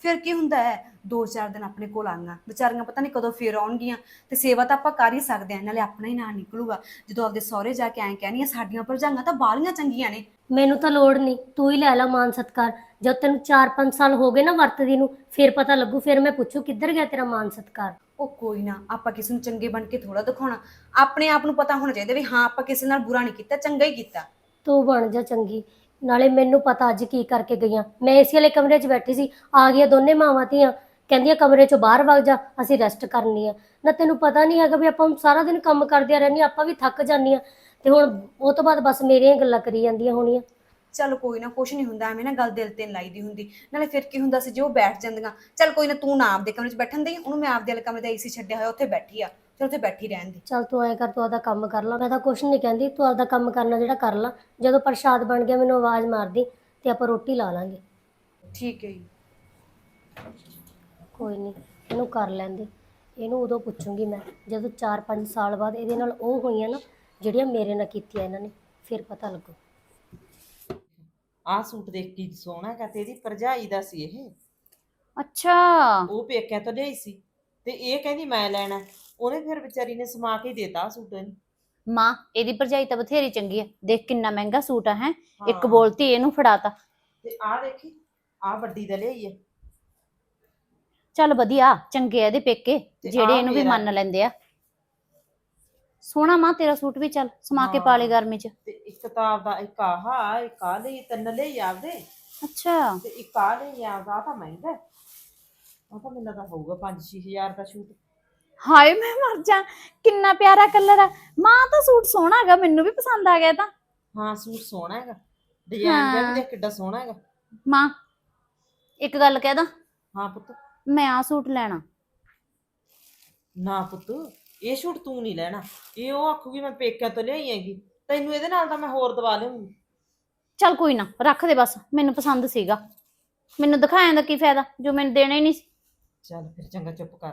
[SPEAKER 5] ਫਿਰ ਕੀ ਹੁੰਦਾ ਹੈ? ਦੋ ਚਾਰ ਦਿਨ ਆਪਣੇ ਕੋਲ ਆਂਗਾ। ਵਿਚਾਰੀਆਂ ਪਤਾ ਨਹੀਂ ਕਦੋਂ ਫੇਰ ਆਉਣਗੀਆਂ ਤੇ ਸੇਵਾ ਤਾਂ ਆਪਾਂ ਕਰ ਹੀ ਸਕਦੇ ਆਂ ਨਾਲੇ ਆਪਣਾ ਹੀ ਨਾਂ ਨਿਕਲੂਗਾ। ਜਦੋਂ ਆਪਦੇ ਸਹੁਰੇ ਜਾ ਕੇ ਐਂ ਕਹਿਣੀਆਂ ਸਾਡੀਆਂ ਭਰਜਾਈਆਂ ਤਾਂ ਬਾਲੀਆਂ ਚੰਗੀਆਂ ਨੇ।
[SPEAKER 3] ਮੈਨੂੰ ਤਾਂ ਲੋੜ ਨਹੀਂ ਤੂੰ ਹੀ ਲੈ ਲੈ ਮਾਨ ਸਤਕਾਰ। ਜਦ ਤੈਨੂੰ 4-5 ਸਾਲ ਹੋ ਗਏ ਨਾ ਵਰਤਦੀ ਨੂੰ ਫਿਰ ਪਤਾ ਲੱਗੂ ਫਿਰ ਮੈਂ ਪੁੱਛੂ ਕਿੱਧਰ ਗਿਆ ਤੇਰਾ ਮਾਨ ਸਤਕਾਰ?
[SPEAKER 5] ਉਹ ਕੋਈ ਨਾ ਆਪਾਂ ਕਿਸੇ ਨੂੰ ਚੰਗੇ ਬਣ ਕੇ ਥੋੜਾ ਦਿਖਾਉਣਾ। ਆਪਣੇ ਆਪ ਨੂੰ ਪਤਾ ਹੋਣਾ ਚਾਹੀਦਾ ਵੀ ਹਾਂ ਆਪਾਂ ਕਿਸੇ ਨਾਲ ਬੁਰਾ ਨਹੀਂ ਕੀਤਾ ਚੰਗਾ ਹੀ ਕੀਤਾ।
[SPEAKER 3] ਤੂੰ ਬਣ ਜਾ ਚੰਗੀ। ਨਾਲੇ ਮੈਨੂੰ ਪਤਾ ਅੱਜ ਕੀ ਕਰਕੇ ਗਈਆਂ। ਮੈਂ ਏਸੀ ਵਾਲੇ ਕਮਰੇ 'ਚ ਬੈਠੀ ਸੀ ਆ ਗਈਆਂ ਦੋਨੇ ਮਾਵਾਂ ਧੀਆਂ। ਕਹਿੰਦੀਆਂ ਕਮਰੇ 'ਚੋਂ ਬਾਹਰ ਵਗ ਜਾ ਅਸੀਂ ਰੈਸਟ ਕਰਨੀ ਆ। ਨਾ ਤੈਨੂੰ ਪਤਾ ਨਹੀਂ ਹੈਗਾ ਵੀ ਆਪਾਂ ਸਾਰਾ ਦਿਨ ਕੰਮ ਕਰਦਿਆਂ ਰਹਿੰਦੀਆਂ ਆਪਾਂ ਵੀ ਥੱਕ ਜਾਂਦੀਆਂ ਤੇ ਹੁਣ ਉਹ ਤੋਂ ਬਾਅਦ ਬਸ ਮੇਰੀਆਂ ਹੀ ਗੱਲਾਂ ਕਰੀ ਜਾਂਦੀਆਂ ਹੋਣੀਆਂ।
[SPEAKER 5] ਚੱਲ ਕੋਈ ਨਾ ਕੁਛ ਨਹੀਂ ਹੁੰਦਾ ਐਵੇਂ ਨਾ ਗੱਲ ਦਿਲ ਤੇ ਨੀ ਲਾਈਦੀ ਹੁੰਦੀ। ਨਾਲੇ ਫਿਰ ਕੀ ਹੁੰਦਾ ਸੀ ਜੇ ਉਹ ਬੈਠ ਜਾਂਦੀਆਂ ਚੱਲ ਕੋਈ ਨਾ ਤੂੰ ਨਾ ਆਪਦੇ ਕਮਰੇ 'ਚ ਬੈਠਣ ਦੇ ਉਹਨੂੰ ਮੈਂ ਆਪਦੇ ਵਾਲੇ ਕਮਰੇ ਦਾ ਏਸੀ ਛੱਡਿਆ ਹੋਇਆ ਉੱਥੇ ਬੈਠੀ ਆ ਚਲ ਉੱਥੇ ਬੈਠੀ ਰਹਿਣ ਦੇ।
[SPEAKER 3] ਚੱਲ ਤੂੰ ਐਂ ਕਰ ਤੂੰ ਆਪਦਾ ਕੰਮ ਕਰ ਲਾ ਮੈਂ ਤਾਂ ਕੁਛ ਨਹੀਂ ਕਹਿੰਦੀ ਤੂੰ ਆਪਦਾ ਕੰਮ ਕਰਨਾ ਜਿਹੜਾ ਕਰ ਲਾ। ਜਦੋਂ ਪ੍ਰਸ਼ਾਦ ਬਣ ਗਿਆ ਮੈਨੂੰ ਆਵਾਜ਼ ਮਾਰਦੀ ਤੇ ਆਪਾਂ ਰੋਟੀ ਲਾ ਲਾਂਗੇ।
[SPEAKER 5] ਠੀਕ ਹੈ ਜੀ।
[SPEAKER 3] ਕੋਈ ਨਹੀਂ ਇਹਨੂੰ ਕਰ ਲੈਂਦੇ। ਇਹਨੂੰ ਉਦੋਂ ਪੁੱਛੂੰਗੀ ਮੈਂ ਜਦੋਂ 4-5 ਸਾਲ ਬਾਅਦ ਇਹਦੇ ਨਾਲ ਉਹ ਹੋਈਆਂ ਨਾ ਜਿਹੜੀਆਂ ਮੇਰੇ ਨਾਲ ਕੀਤੀਆਂ ਇਹਨਾਂ ਨੇ ਫਿਰ ਪਤਾ ਲੱਗੂ।
[SPEAKER 1] ਆਹ ਸੂਟ ਦੇਖ ਕੀ ਸੋਹਣਾ ਹੈਗਾ ਤੇਰੀ ਭਰਜਾਈ ਦਾ ਸੀ ਇਹ।
[SPEAKER 2] ਅੱਛਾ।
[SPEAKER 1] ਉਹ ਪੇਕਿਆਂ ਤੋਂ ਲਿਆਈ ਸੀ ਤੇ ਇਹ ਕਹਿੰਦੀ ਮੈਂ ਲੈਣਾ ਹੈ। ਉਹਨੇ ਫਿਰ ਵਿਚਾਰੀ ਨੇ ਸਮਾ ਕੇ ਹੀ ਦੇਤਾ ਆਹ ਸੂਟ ਇਹਨੂੰ।
[SPEAKER 2] ਮਾਂ ਇਹਦੀ ਭਰਜਾਈ ਤਾਂ ਬਥੇਰੀ ਚੰਗੀ ਆ ਦੇਖ ਕਿੰਨਾ ਮਹਿੰਗਾ ਸੂਟ ਆ ਹੈ। ਇੱਕ
[SPEAKER 1] ਹਾਂ।
[SPEAKER 2] ਬੋਲਤੀ ਇਹਨੂੰ ਫੜਾਤਾ।
[SPEAKER 1] ਤੇ ਆਹ ਦੇਖੀ ਆਹ ਵੱਡੀ ਦਾ ਲਿਆਈ ਹੈ।
[SPEAKER 2] ਚੱਲ ਵਧੀਆ ਚੰਗੇ ਆ ਇਹਦੇ ਪੇਕੇ ਜਿਹੜੇ ਇਹਨੂੰ ਵੀ
[SPEAKER 1] ਮੇਰਾ।
[SPEAKER 2] ਮੰਨ ਲੈਂਦੇ ਆ। ਸੋਹਣਾ ਮਾਂ ਤੇਰਾ ਸੂਟ ਵੀ ਚੱਲ ਸਮਾ ਕੇ। ਪਾ ਲੈ ਗਰਮੀ ਚ।
[SPEAKER 1] ਤੇ ਇੱਕ ਤਾਂ ਆਪਦਾ ਇੱਕ ਆਹ ਇੱਕ ਆਹ ਲਈ ਤਿੰਨ ਲਈ ਆਪਦੇ।
[SPEAKER 2] ਅੱਛਾ।
[SPEAKER 1] ਤੇ ਇੱਕ ਆਹ ਲਈ ਆਪਦਾ ਆਹ ਤਾਂ ਮਹਿੰਗਾ ਹੈ। ਉਹ ਤਾਂ ਮੈਨੂੰ ਤਾਂ ਹੋਊਗਾ 5-6000 ਦਾ ਸੂਟ।
[SPEAKER 2] ਹਾਏ ਮੈਂ ਮਰ ਜਾ ਕਿੰਨਾ ਪਿਆਰਾ ਕਲਰ ਆ। ਮਾਂ ਤਾਂ ਸੂਟ ਸੋਹਣਾ ਹੈਗਾ ਮੈਨੂੰ ਵੀ ਪਸੰਦ ਆ ਗਿਆ ਤਾਂ।
[SPEAKER 1] ਹਾਂ ਸੂਟ ਸੋਹਣਾ ਹੈਗਾ। ਡਿਜ਼ਾਈਨ ਦਾ
[SPEAKER 2] ਹਾਂ।
[SPEAKER 1] ਵੀ ਦੇਖ ਕਿੱਡਾ ਸੋਹਣਾ ਹੈਗਾ।
[SPEAKER 2] ਮਾਂ ਇੱਕ ਗੱਲ ਕਹਿ ਦਾਂ।
[SPEAKER 1] ਹਾਂ ਪੁੱਤ।
[SPEAKER 2] ਮੈਂ ਆ ਸੂਟ ਲੈਣਾ।
[SPEAKER 1] ਨਾ ਪੁੱਤ ਇਹ ਸੂਟ ਤੂੰ ਨਹੀਂ ਲੈਣਾ। ਇਹ ਉਹ ਆਖੂਗੀ ਮੈਂ ਪੇਕਿਆਂ ਤੋਂ ਲਿਆਈ ਹੈਗੀ। ਤੈਨੂੰ ਇਹਦੇ ਨਾਲ ਤਾਂ ਮੈਂ ਹੋਰ ਦਵਾ ਲਿਆਉਂਗੀ।
[SPEAKER 2] ਚੱਲ ਕੋਈ ਨਾ ਰੱਖ ਦੇ ਬਸ ਮੈਨੂੰ ਪਸੰਦ ਸੀਗਾ। ਮੈਨੂੰ ਦਿਖਾਇਆ ਦਾ ਕੀ ਫਾਇਦਾ ਜੋ ਮੈਨੂੰ ਦੇਣਾ ਹੀ ਨਹੀਂ ਸੀ।
[SPEAKER 1] ਚੱਲ ਫਿਰ ਚੰਗਾ ਚੁੱਪ ਕਰ।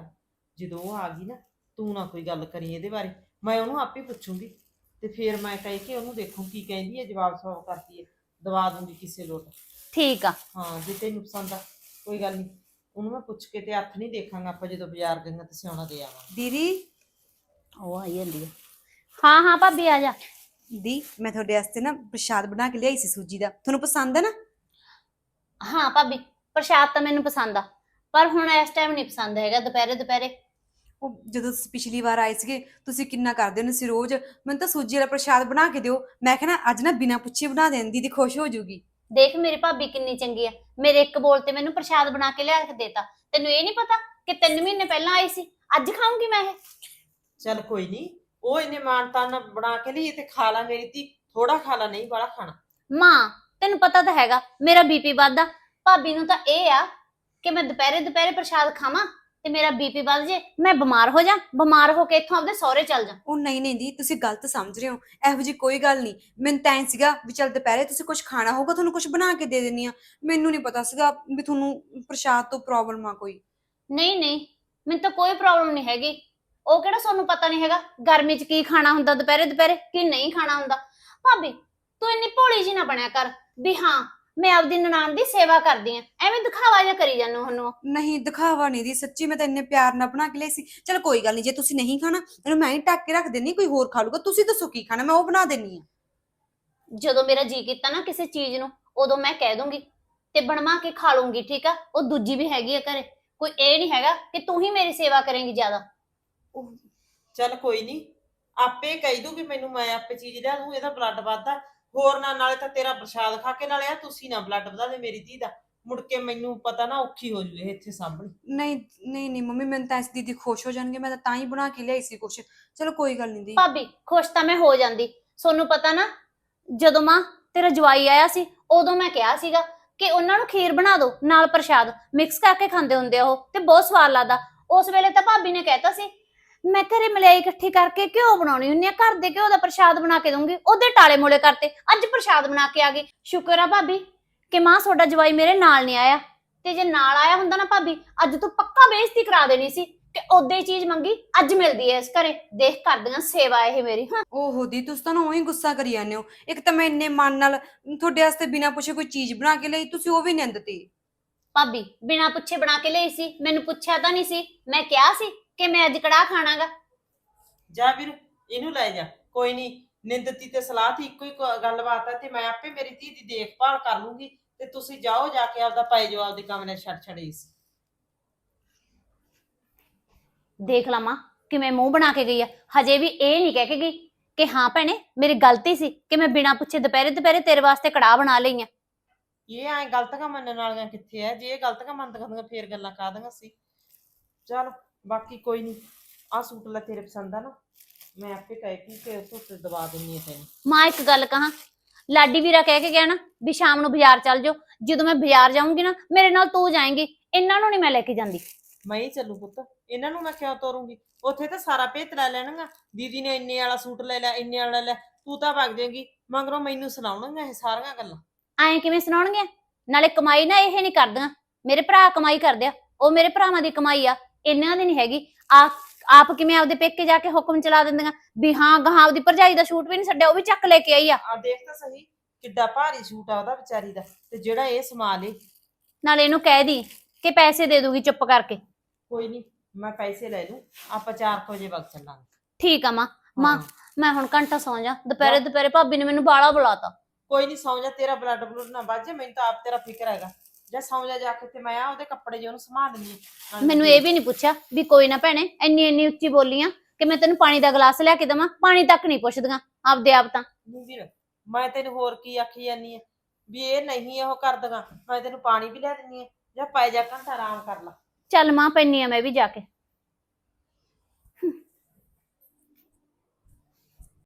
[SPEAKER 1] ਜਦੋਂ ਉਹ ਆ ਗਈ ਨਾ ਤੂੰ ਨਾ ਕੋਈ ਗੱਲ ਕਰੀ ਇਹਦੇ ਬਾਰੇ। ਮੈਂ ਉਹਨੂੰ ਆਪੇ ਪੁੱਛੂੰਗੀ। ਤੇ ਫਿਰ ਮੈਂ ਕਹਿ ਕੇ ਉਹਨੂੰ ਦੇਖੂ ਕੀ ਕਹਿੰਦੀ ਹੈ ਜਵਾਬ ਸਵਾਬ ਕਰਦੀ ਹੈ। ਦਵਾ ਦੂੰਗੀ ਕਿਸੇ ਲੋਟ।
[SPEAKER 2] ਠੀਕ ਆ।
[SPEAKER 1] ਹਾਂ ਜੇ ਤੈਨੂੰ ਪਸੰਦ ਆ ਕੋਈ ਗੱਲ ਨਹੀਂ ਉਹਨੂੰ ਮੈਂ ਪੁੱਛ ਕੇ ਤੇ ਹੱਥ ਨਹੀਂ ਦੇਖਾਂਗਾ ਆਪਾਂ ਜਦੋਂ ਬਾਜ਼ਾਰ ਗਈਆਂ ਤੇ ਸਿਆਉਣਾ ਦੇ ਆਵਾਂਗੇ।
[SPEAKER 5] ਦੀਦੀ
[SPEAKER 2] ਉਹ ਆਈ ਜਾਂਦੀ ਆ। ਹਾਂ ਹਾਂ ਭਾਬੀ ਆ ਜਾ।
[SPEAKER 5] ਦੀ ਮੈਂ ਤੁਹਾਡੇ ਵਾਸਤੇ ਨਾ ਪ੍ਰਸ਼ਾਦ ਬਣਾ ਕੇ ਲਿਆਈ ਸੀ ਸੂਜੀ ਦਾ। ਤੁਹਾਨੂੰ ਪਸੰਦ ਹੈ ਨਾ?
[SPEAKER 2] ਹਾਂ ਭਾਬੀ ਪ੍ਰਸ਼ਾਦ ਤਾਂ ਮੈਨੂੰ ਪਸੰਦ ਆ। ਪਰ ਹੁਣ ਇਸ ਟਾਈਮ ਨਹੀਂ ਪਸੰਦ ਹੈਗਾ ਦੁਪਹਿਰੇ ਦੁਪਹਿਰੇ।
[SPEAKER 5] ਉਹ ਜਦੋਂ ਤੁਸੀਂ ਪਿਛਲੀ ਵਾਰ ਆਏ ਸੀਗੇ ਤੁਸੀਂ ਕਿੰਨਾ ਕਰਦੇ ਹੁੰਦੇ ਸੀ ਰੋਜ਼? ਮੈਨੂੰ ਤਾਂ ਸੂਜੀ ਵਾਲਾ ਪ੍ਰਸ਼ਾਦ ਬਣਾ ਕੇ ਦਿਓ। ਮੈਂ ਕਿਹਾ ਨਾ ਅੱਜ ਨਾ ਬਿਨਾਂ ਪੁੱਛੇ ਬਣਾ ਦੇਣ ਦੀਦੀ ਖੁਸ਼ ਹੋ ਜਾਊਗੀ
[SPEAKER 2] ਦੇਖ ਮੇਰੀ ਭਾਬੀ ਕਿੰਨੀ ਚੰਗੀ ਆ। ਮੇਰੇ ਇੱਕ ਬੋਲ ਤੇ ਮੈਨੂੰ ਪ੍ਰਸ਼ਾਦ ਬਣਾ ਕੇ ਲਿਆ ਕੇ ਦੇਤਾ। ਤੈਨੂੰ ਇਹ ਨਹੀਂ ਪਤਾ ਕਿ 3 ਮਹੀਨੇ ਪਹਿਲਾਂ ਆਈ ਸੀ? ਅੱਜ ਖਾਉਂਗੀ ਮੈਂ ਇਹ?
[SPEAKER 1] ਚੱਲ ਕੋਈ ਨਹੀਂ ਉਹ ਇਹਨੇ ਮਾਨਤਾ ਨਾਲ ਬਣਾ ਕੇ ਲਈ ਤੇ ਖਾ ਲਾ ਮੇਰੀ ਧੀ ਥੋੜਾ ਖਾ ਲਾ ਨਹੀਂ ਬਾਲਾ ਖਾਣਾ।
[SPEAKER 2] ਮਾਂ ਤੈਨੂੰ ਪਤਾ ਤਾਂ ਹੈਗਾ ਮੇਰਾ ਬੀਪੀ ਵੱਧਦਾ। ਭਾਬੀ ਨੂੰ ਤਾਂ ਇਹ ਆ ਕਿ ਮੈਂ ਦੁਪਹਿਰੇ ਦੁਪਹਿਰੇ ਪ੍ਰਸ਼ਾਦ ਖਾਵਾਂ। ਤੇ ਮੇਰਾ ਬੀਪੀ ਵੱਧ ਜੇ ਮੈਂ ਬਿਮਾਰ ਹੋ ਜਾ ਬਿਮਾਰ ਹੋ ਕੇ ਇੱਥੋਂ ਆਪਦੇ ਸਹੁਰੇ ਚੱਲ ਜਾ।
[SPEAKER 5] ਉਹ ਨਹੀਂ ਨਹੀਂ ਦੀ ਤੁਸੀਂ ਗਲਤ ਸਮਝ ਰਹੇ ਹੋ। ਇਹੋ ਜੀ ਕੋਈ ਗੱਲ ਨਹੀਂ। ਮੈਨੂੰ ਤਾਂ ਐਂ ਸੀਗਾ ਵੀ ਚੱਲ ਦੁਪਹਿਰੇ ਤੁਸੀਂ ਕੁਝ ਖਾਣਾ ਹੋਊਗਾ ਤੁਹਾਨੂੰ ਕੁਝ ਬਣਾ ਕੇ ਦੇ ਦਿੰਨੀ ਆ ਮੈਨੂੰ ਨਹੀਂ ਪਤਾ ਸੀਗਾ ਵੀ ਤੁਹਾਨੂੰ ਪ੍ਰਸ਼ਾਦ ਤੋਂ ਪ੍ਰੋਬਲਮ ਆ ਕੋਈ।
[SPEAKER 2] ਨਹੀਂ ਨਹੀਂ ਮੈਨੂੰ ਤਾਂ ਕੋਈ ਪ੍ਰੋਬਲਮ ਨਹੀਂ ਹੈਗੀ। ਉਹ ਕਿਹੜਾ ਤੁਹਾਨੂੰ ਪਤਾ ਨਹੀਂ ਹੈਗਾ ਗਰਮੀ 'ਚ ਕੀ ਖਾਣਾ ਹੁੰਦਾ ਦੁਪਹਿਰੇ ਦੁਪਹਿਰੇ ਕੀ ਨਹੀਂ ਖਾਣਾ ਹੁੰਦਾ। ਭਾਬੀ ਤੂੰ ਇੰਨੀ ਭੋਲੀ ਜੀ ਨਾ ਬਣਿਆ ਕਰ ਵੀ ਹਾਂ ਮੈਂ ਆਪਦੀ ਨਨਾਣ ਦੀ ਸੇਵਾ ਕਰਦੀ ਆ। ਐਵੇਂ ਦਿਖਾਵਾ ਜਿਹਾ ਕਰੀ ਜਾਂਦੇ ਉਹਨੂੰ।
[SPEAKER 5] ਨਹੀਂ ਦਿਖਾਵਾ ਨਹੀਂ ਦੀ ਸੱਚੀ ਮੈਂ ਤਾਂ ਇੰਨੇ ਪਿਆਰ ਨਾਲ ਬਣਾ ਕੇ ਲਈ ਸੀ। ਚਲ ਕੋਈ ਗੱਲ ਨਹੀਂ ਜੇ ਤੁਸੀਂ ਨਹੀਂ ਖਾਣਾ ਇਹਨੂੰ ਮੈਂ ਹੀ ਢੱਕ ਕੇ ਰੱਖ ਦਿੰਨੀ ਕੋਈ ਹੋਰ ਖਾ ਲੂਗਾ। ਤੁਸੀਂ ਦੱਸੋ ਕੀ ਖਾਣਾ ਮੈਂ ਉਹ ਬਣਾ ਦਿੰਨੀ ਆ
[SPEAKER 2] ਜਦੋਂ ਮੇਰਾ ਜੀ ਕੀਤਾ ਨਾ ਕਿਸੇ ਚੀਜ਼ ਨੂੰ ਉਦੋਂ ਮੈਂ ਕਹਿ ਦੂੰਗੀ ਤੇ ਬਣਵਾ ਕੇ ਖਾ ਲੂੰਗੀ ਠੀਕ ਆ? ਉਹ ਦੂਜੀ ਵੀ ਹੈਗੀ ਆ ਘਰੇ। ਕੋਈ ਇਹ ਨਹੀਂ ਹੈਗਾ ਕਿ ਤੂੰ ਹੀ ਮੇਰੀ ਸੇਵਾ ਕਰੇਂਗੀ ਜ਼ਿਆਦਾ।
[SPEAKER 1] ਚੱਲ ਕੋਈ ਨਹੀਂ ਆਪੇ ਕਹਿ ਦੂ ਕਿ ਮੈਨੂੰ ਮੈਂ ਆਪੇ ਚੀਜ਼ ਲਿਆ ਦੂੰ ਇਹਦਾ ਬਲੱਡ ਵੱਧਦਾ। ਹੋਰ ਨਾ ਨਾਲੇ ਤਾਂ ਤੇਰਾ ਪ੍ਰਸ਼ਾਦ ਖਾ ਕੇ ਨਾਲੇ ਆ ਤੁਸੀਂ ਨਾ ਬਲੱਡ ਵਧਾ ਦੇ ਮੇਰੀ ਧੀ ਦਾ। ਮੁੜ ਕੇ ਮੈਨੂੰ ਪਤਾ ਨਾ ਔਖੀ ਹੋ ਜੂ ਇਹ ਇੱਥੇ ਸਾਹਮਣੇ
[SPEAKER 5] ਨਹੀਂ ਨਹੀਂ ਨਹੀਂ ਮੰਮੀ ਮੈਨੂੰ ਤਾਂ ਇਸ ਦੀਦੀ ਖੁਸ਼ ਹੋ ਜਾਣਗੇ ਮੈਂ ਤਾਂ ਤਾਂ ਹੀ ਬਣਾ ਕੇ ਲਿਆਈ ਸੀ ਕੁਛ। ਚਲੋ ਕੋਈ ਗੱਲ ਨਹੀਂ ਦੀ।
[SPEAKER 2] ਭਾਬੀ ਖੁਸ਼ ਤਾਂ ਮੈਂ ਹੋ ਜਾਂਦੀ। ਸੋਨੂੰ ਪਤਾ ਨਾ ਜਦੋਂ ਮਾਂ ਤੇਰਾ ਜਵਾਈ ਆਇਆ ਸੀ ਉਦੋਂ ਮੈਂ ਕਿਹਾ ਸੀਗਾ ਕਿ ਉਹਨਾਂ ਨੂੰ ਖੀਰ ਬਣਾ ਦਿਓ ਨਾਲ ਪ੍ਰਸ਼ਾਦ। ਮਿਕਸ ਕਰਕੇ ਖਾਂਦੇ ਹੁੰਦੇ ਆ ਉਹ ਤੇ ਬਹੁਤ ਸਵਾਦ ਲੱਗਦਾ। ਉਸ ਵੇਲੇ ਤਾਂ ਭਾਬੀ ਨੇ ਕਹਿਤਾ ਸੀ ਮੈਂ ਘਰੇ ਮਲਾਈ ਇਕੱਠੀ ਕਰਕੇ ਘਿਓ ਬਣਾਉਣੀ ਹੁੰਦੀ ਆ ਘਰ ਦੇ ਘਿਓ ਦਾ ਪ੍ਰਸ਼ਾਦ ਬਣਾ ਕੇ ਦਊਂਗੀ ਉਹਦੇ ਟਾਲੇ ਮੋਲੇ ਕਰਤੇ ਅੱਜ ਪ੍ਰਸ਼ਾਦ ਬਣਾ ਕੇ ਆ ਗਈ। ਸ਼ੁਕਰ ਆ ਭਾਬੀ ਕਿ ਮਾਂ ਤੁਹਾਡਾ ਜਵਾਈ ਮੇਰੇ ਨਾਲ ਨਹੀਂ ਆਇਆ। ਤੇ ਜੇ ਨਾਲ ਆਇਆ ਹੁੰਦਾ ਨਾ ਭਾਬੀ ਅੱਜ ਤੂੰ ਪੱਕਾ ਬੇਇੱਜ਼ਤੀ ਕਰਾ ਦੇਣੀ ਸੀ ਕਿ ਉਦੋਂ ਹੀ ਚੀਜ਼ ਮੰਗੀ ਅੱਜ ਮਿਲਦੀ ਐ ਇਸ ਘਰੇ। ਦੇਖ ਕਰਦੀਆਂ ਸੇਵਾ ਇਹ ਮੇਰੀ ਹਾਂ।
[SPEAKER 5] ਓਹੋ ਦੀ ਤੁਸੀਂ ਤਾਂ ਉਹੀ ਗੁੱਸਾ ਕਰੀ ਜਾਂਦੇ ਹੋ। ਇੱਕ ਤਾਂ ਮੈਂ ਇੰਨੇ ਮਨ ਨਾਲ ਤੁਹਾਡੇ ਵਾਸਤੇ ਬਿਨਾਂ ਪੁੱਛੇ ਕੋਈ ਚੀਜ਼ ਬਣਾ ਕੇ ਲਈ ਤੁਸੀਂ ਉਹ ਵੀ ਨਹੀਂ ਦਿੱਤੀ
[SPEAKER 2] ਭਾਬੀ ਬਿਨਾਂ ਪੁੱਛੇ ਬਣਾ ਕੇ ਲਈ ਸੀ ਮੈਨੂੰ ਪੁੱਛਿਆ ਤਾਂ ਨਹੀਂ ਸੀ ਮੈਂ ਕਿਹਾ ਸੀ ਕਿ ਮੈਂ ਅੱਜ ਕੜਾਹ ਖਾਣਾਗਾ?
[SPEAKER 1] ਜਾ ਵੀਰ ਇਹਨੂੰ ਲੈ ਜਾ। ਕੋਈ ਨਹੀਂ ਨਿੰਦਤੀ ਤੇ ਸਲਾਹ ਤੇ ਇੱਕੋ ਹੀ ਕ- ਗੱਲਬਾਤ ਹੈ ਤੇ ਮੈਂ ਆਪੇ ਮੇਰੀ ਧੀ ਦੀ ਦੇਖਭਾਲ ਕਰ ਲੂੰਗੀ ਤੇ ਤੁਸੀਂ ਜਾਓ ਜਾ ਕੇ ਆਪਦਾ ਪਾਈ ਜੋ ਆਪਦੀ ਕਮਰੇ ਛੱਡ ਛੜੀ ਸੀ
[SPEAKER 2] ਦੇਖ ਲਵਾਂ ਕਿਵੇਂ ਮੂੰਹ ਬਣਾ ਕੇ ਗਈ ਆ। ਹਜੇ ਵੀ ਇਹ ਨਹੀਂ ਕਹਿ ਕੇ ਗਈ ਕਿ ਹਾਂ ਭੈਣੇ ਮੇਰੀ ਗਲਤੀ ਸੀ ਕਿ ਮੈਂ ਬਿਨਾਂ ਪੁੱਛੇ ਦੁਪਹਿਰੇ ਦੁਪਹਿਰੇ ਤੇਰੇ ਵਾਸਤੇ ਕੜਾਹ ਬਣਾ ਲਈ ਆ।
[SPEAKER 1] ਇਹ ਐ ਗਲਤੀਆਂ ਮੰਨਣ ਵਾਲੀਆਂ ਕਿੱਥੇ ਐ ਜੇ ਇਹ ਗਲਤੀਆਂ ਮੰਨਦੀਆਂ ਹੁੰਦੀਆਂ ਫੇਰ ਗੱਲਾਂ ਕਾਹਦੀਆਂ ਸੀ? ਚਲ ਬਾਕੀ ਕੋਈ ਨਹੀਂ ਆ ਸੂਟ ਲੈ ਤੇਰੇ ਪਸੰਦ ਆ ਨਾ। ਮੈਂ ਆਪੇ ਕਹਿ ਕੇ ਕਿ ਉਸ ਉੱਤੇ ਦਵਾ ਦਿੰਨੀ ਆ ਤੈਨੂੰ।
[SPEAKER 2] ਮਾਂ ਇੱਕ ਗੱਲ ਕਹਾਂ। ਲਾਡੀ ਵੀਰਾ ਕਹਿ ਕੇ ਗਿਆ ਨਾ ਵੀ ਸ਼ਾਮ ਨੂੰ ਬਾਜ਼ਾਰ ਚੱਲ ਜਾਓ। ਜਦੋਂ ਮੈਂ ਬਾਜ਼ਾਰ ਜਾਊਂਗੀ ਨਾ ਮੇਰੇ ਨਾਲ ਤੂੰ ਜਾਏਂਗੀ। ਇਹਨਾਂ ਨੂੰ ਨਹੀਂ ਮੈਂ ਲੈ ਕੇ ਜਾਂਦੀ।
[SPEAKER 1] ਮੈਂ ਹੀ ਚੱਲੂ ਪੁੱਤ। ਇਹਨਾਂ ਨੂੰ ਮੈਂ ਕਿਉਂ ਤੋਰੂੰਗੀ? ਉੱਥੇ ਤਾਂ ਸਾਰਾ ਭੇਤ ਲੈ ਲੈਣਗਾ ਦੀਦੀ ਨੇ ਇੰਨੇ ਵਾਲਾ ਸੂਟ ਲੈ ਲਿਆ ਇੰਨੇ ਵਾਲਾ ਲੈ। ਤੂੰ ਤਾਂ ਵਗ ਜਾਏਗੀ। ਮਗਰੋਂ ਮੈਨੂੰ ਸੁਣਾਉਣਗੀਆਂ ਇਹ ਸਾਰੀਆਂ ਗੱਲਾਂ।
[SPEAKER 2] ਐਂ ਕਿਵੇਂ ਸੁਣਾਉਣਗੇ ਨਾਲੇ ਕਮਾਈ ਨਾ ਇਹ ਨਹੀਂ ਕਰਦੀਆਂ। ਮੇਰੇ ਭਰਾ ਕਮਾਈ ਕਰਦੇ ਆ। ਉਹ ਮੇਰੇ ਭਰਾਵਾਂ ਦੀ ਕਮਾਈ ਆ। ਇਹਨਾਂ ਦੀ ਨਹੀਂ ਹੈਗੀ। ਆ ਆਪ ਕਿਵੇਂ ਆਪਦੇ ਪੇਕੇ ਜਾ ਕੇ ਹੁਕਮ ਚਲਾ ਦਿੰਦੀਆਂ? ਵੀ ਹਾਂ ਗਾਹਾਂ ਆਪਦੀ ਭਰਜਾਈ ਦਾ ਸ਼ੂਟ ਵੀ ਨਹੀਂ ਛੱਡਿਆ ਉਹ ਵੀ ਚੱਕ ਲੈ ਕੇ ਆਈ ਆ।
[SPEAKER 1] ਆ ਦੇਖ ਤਾਂ ਸਹੀ ਕਿੱਡਾ ਭਾਰੀ ਸੂਟ ਆ ਉਹਦਾ ਵਿਚਾਰੀ ਦਾ ਤੇ ਜਿਹੜਾ ਇਹ ਸਮਾ ਲੇ
[SPEAKER 2] ਨਾਲੇ ਇਹਨੂੰ ਕਹਿ ਦੀ ਕਿ ਪੈਸੇ ਦੇ ਦੂਗੀ ਚੁੱਪ ਕਰਕੇ।
[SPEAKER 1] ਕੋਈ ਨਹੀਂ ਮੈਂ ਪੈਸੇ ਲੈ ਲੂੰ ਆਪਾਂ 4 ਵਜੇ ਵਗ ਚੱਲਾਂਗੇ।
[SPEAKER 2] ਠੀਕ ਆ ਮਾਂ। ਮਾਂ
[SPEAKER 1] ਹਾਂ।
[SPEAKER 2] ਮੈਂ ਹੁਣ ਘੰਟਾ ਸੌਂ ਜਾ। ਦੁਪਹਿਰੇ ਦੁਪਹਿਰੇ ਭਾਬੀ ਨੇ ਮੈਨੂੰ ਬਾਲਾ ਬੁਲਾਤਾ।
[SPEAKER 1] ਕੋਈ ਨਹੀਂ ਸੌਂ ਜਾ ਤੇਰਾ ਬਲੱਡ ਬਲੂਡ ਨਾ ਵੱਜੇ ਮੈਨੂੰ ਤਾਂ ਆਪ ਤੇਰਾ ਫਿਕਰ ਹੈਗਾ। ਜਾਂ ਸੌਂ ਜਾ ਜਾ ਕੇ ਤੇ ਮੈਂ ਆ ਉਹਦੇ ਕੱਪੜੇ ਜਿਹੇ ਉਹਨੂੰ ਸਮਾ ਦਿੰਦੀ।
[SPEAKER 2] ਮੈਨੂੰ ਇਹ ਵੀ ਨਹੀਂ ਪੁੱਛਿਆ ਵੀ ਕੋਈ ਨਾ ਭੈਣੇ ਇੰਨੀ ਇੰਨੀ ਉੱਚੀ ਬੋਲੀਆਂ ਕਿ ਮੈਂ ਤੈਨੂੰ ਪਾਣੀ ਦਾ ਗਲਾਸ ਲਿਆ ਕੇ ਦੇਵਾਂ ਪਾਣੀ ਤੱਕ ਨਹੀਂ ਪੁੱਛਦੀਆਂ ਆਪਦੇ ਆਪ ਤਾਂ।
[SPEAKER 1] ਵੀਰ ਮੈਂ ਤੈਨੂੰ ਹੋਰ ਕੀ ਆਖੀ ਜਾਨੀ ਆ ਵੀ ਇਹ ਨਹੀਂ ਉਹ ਕਰਦਗਾ ਮੈਂ ਤੈਨੂੰ ਪਾਣੀ ਵੀ ਲੈ ਦਿੰਨੀ ਆ ਜਾਂ ਪੈ ਜਾ ਘੰਟਾ ਆਰਾਮ ਕਰ ਲਾ।
[SPEAKER 2] ਚੱਲ ਮਾਂ ਪੈਣੀ ਆ ਮੈਂ ਵੀ ਜਾ ਕੇ।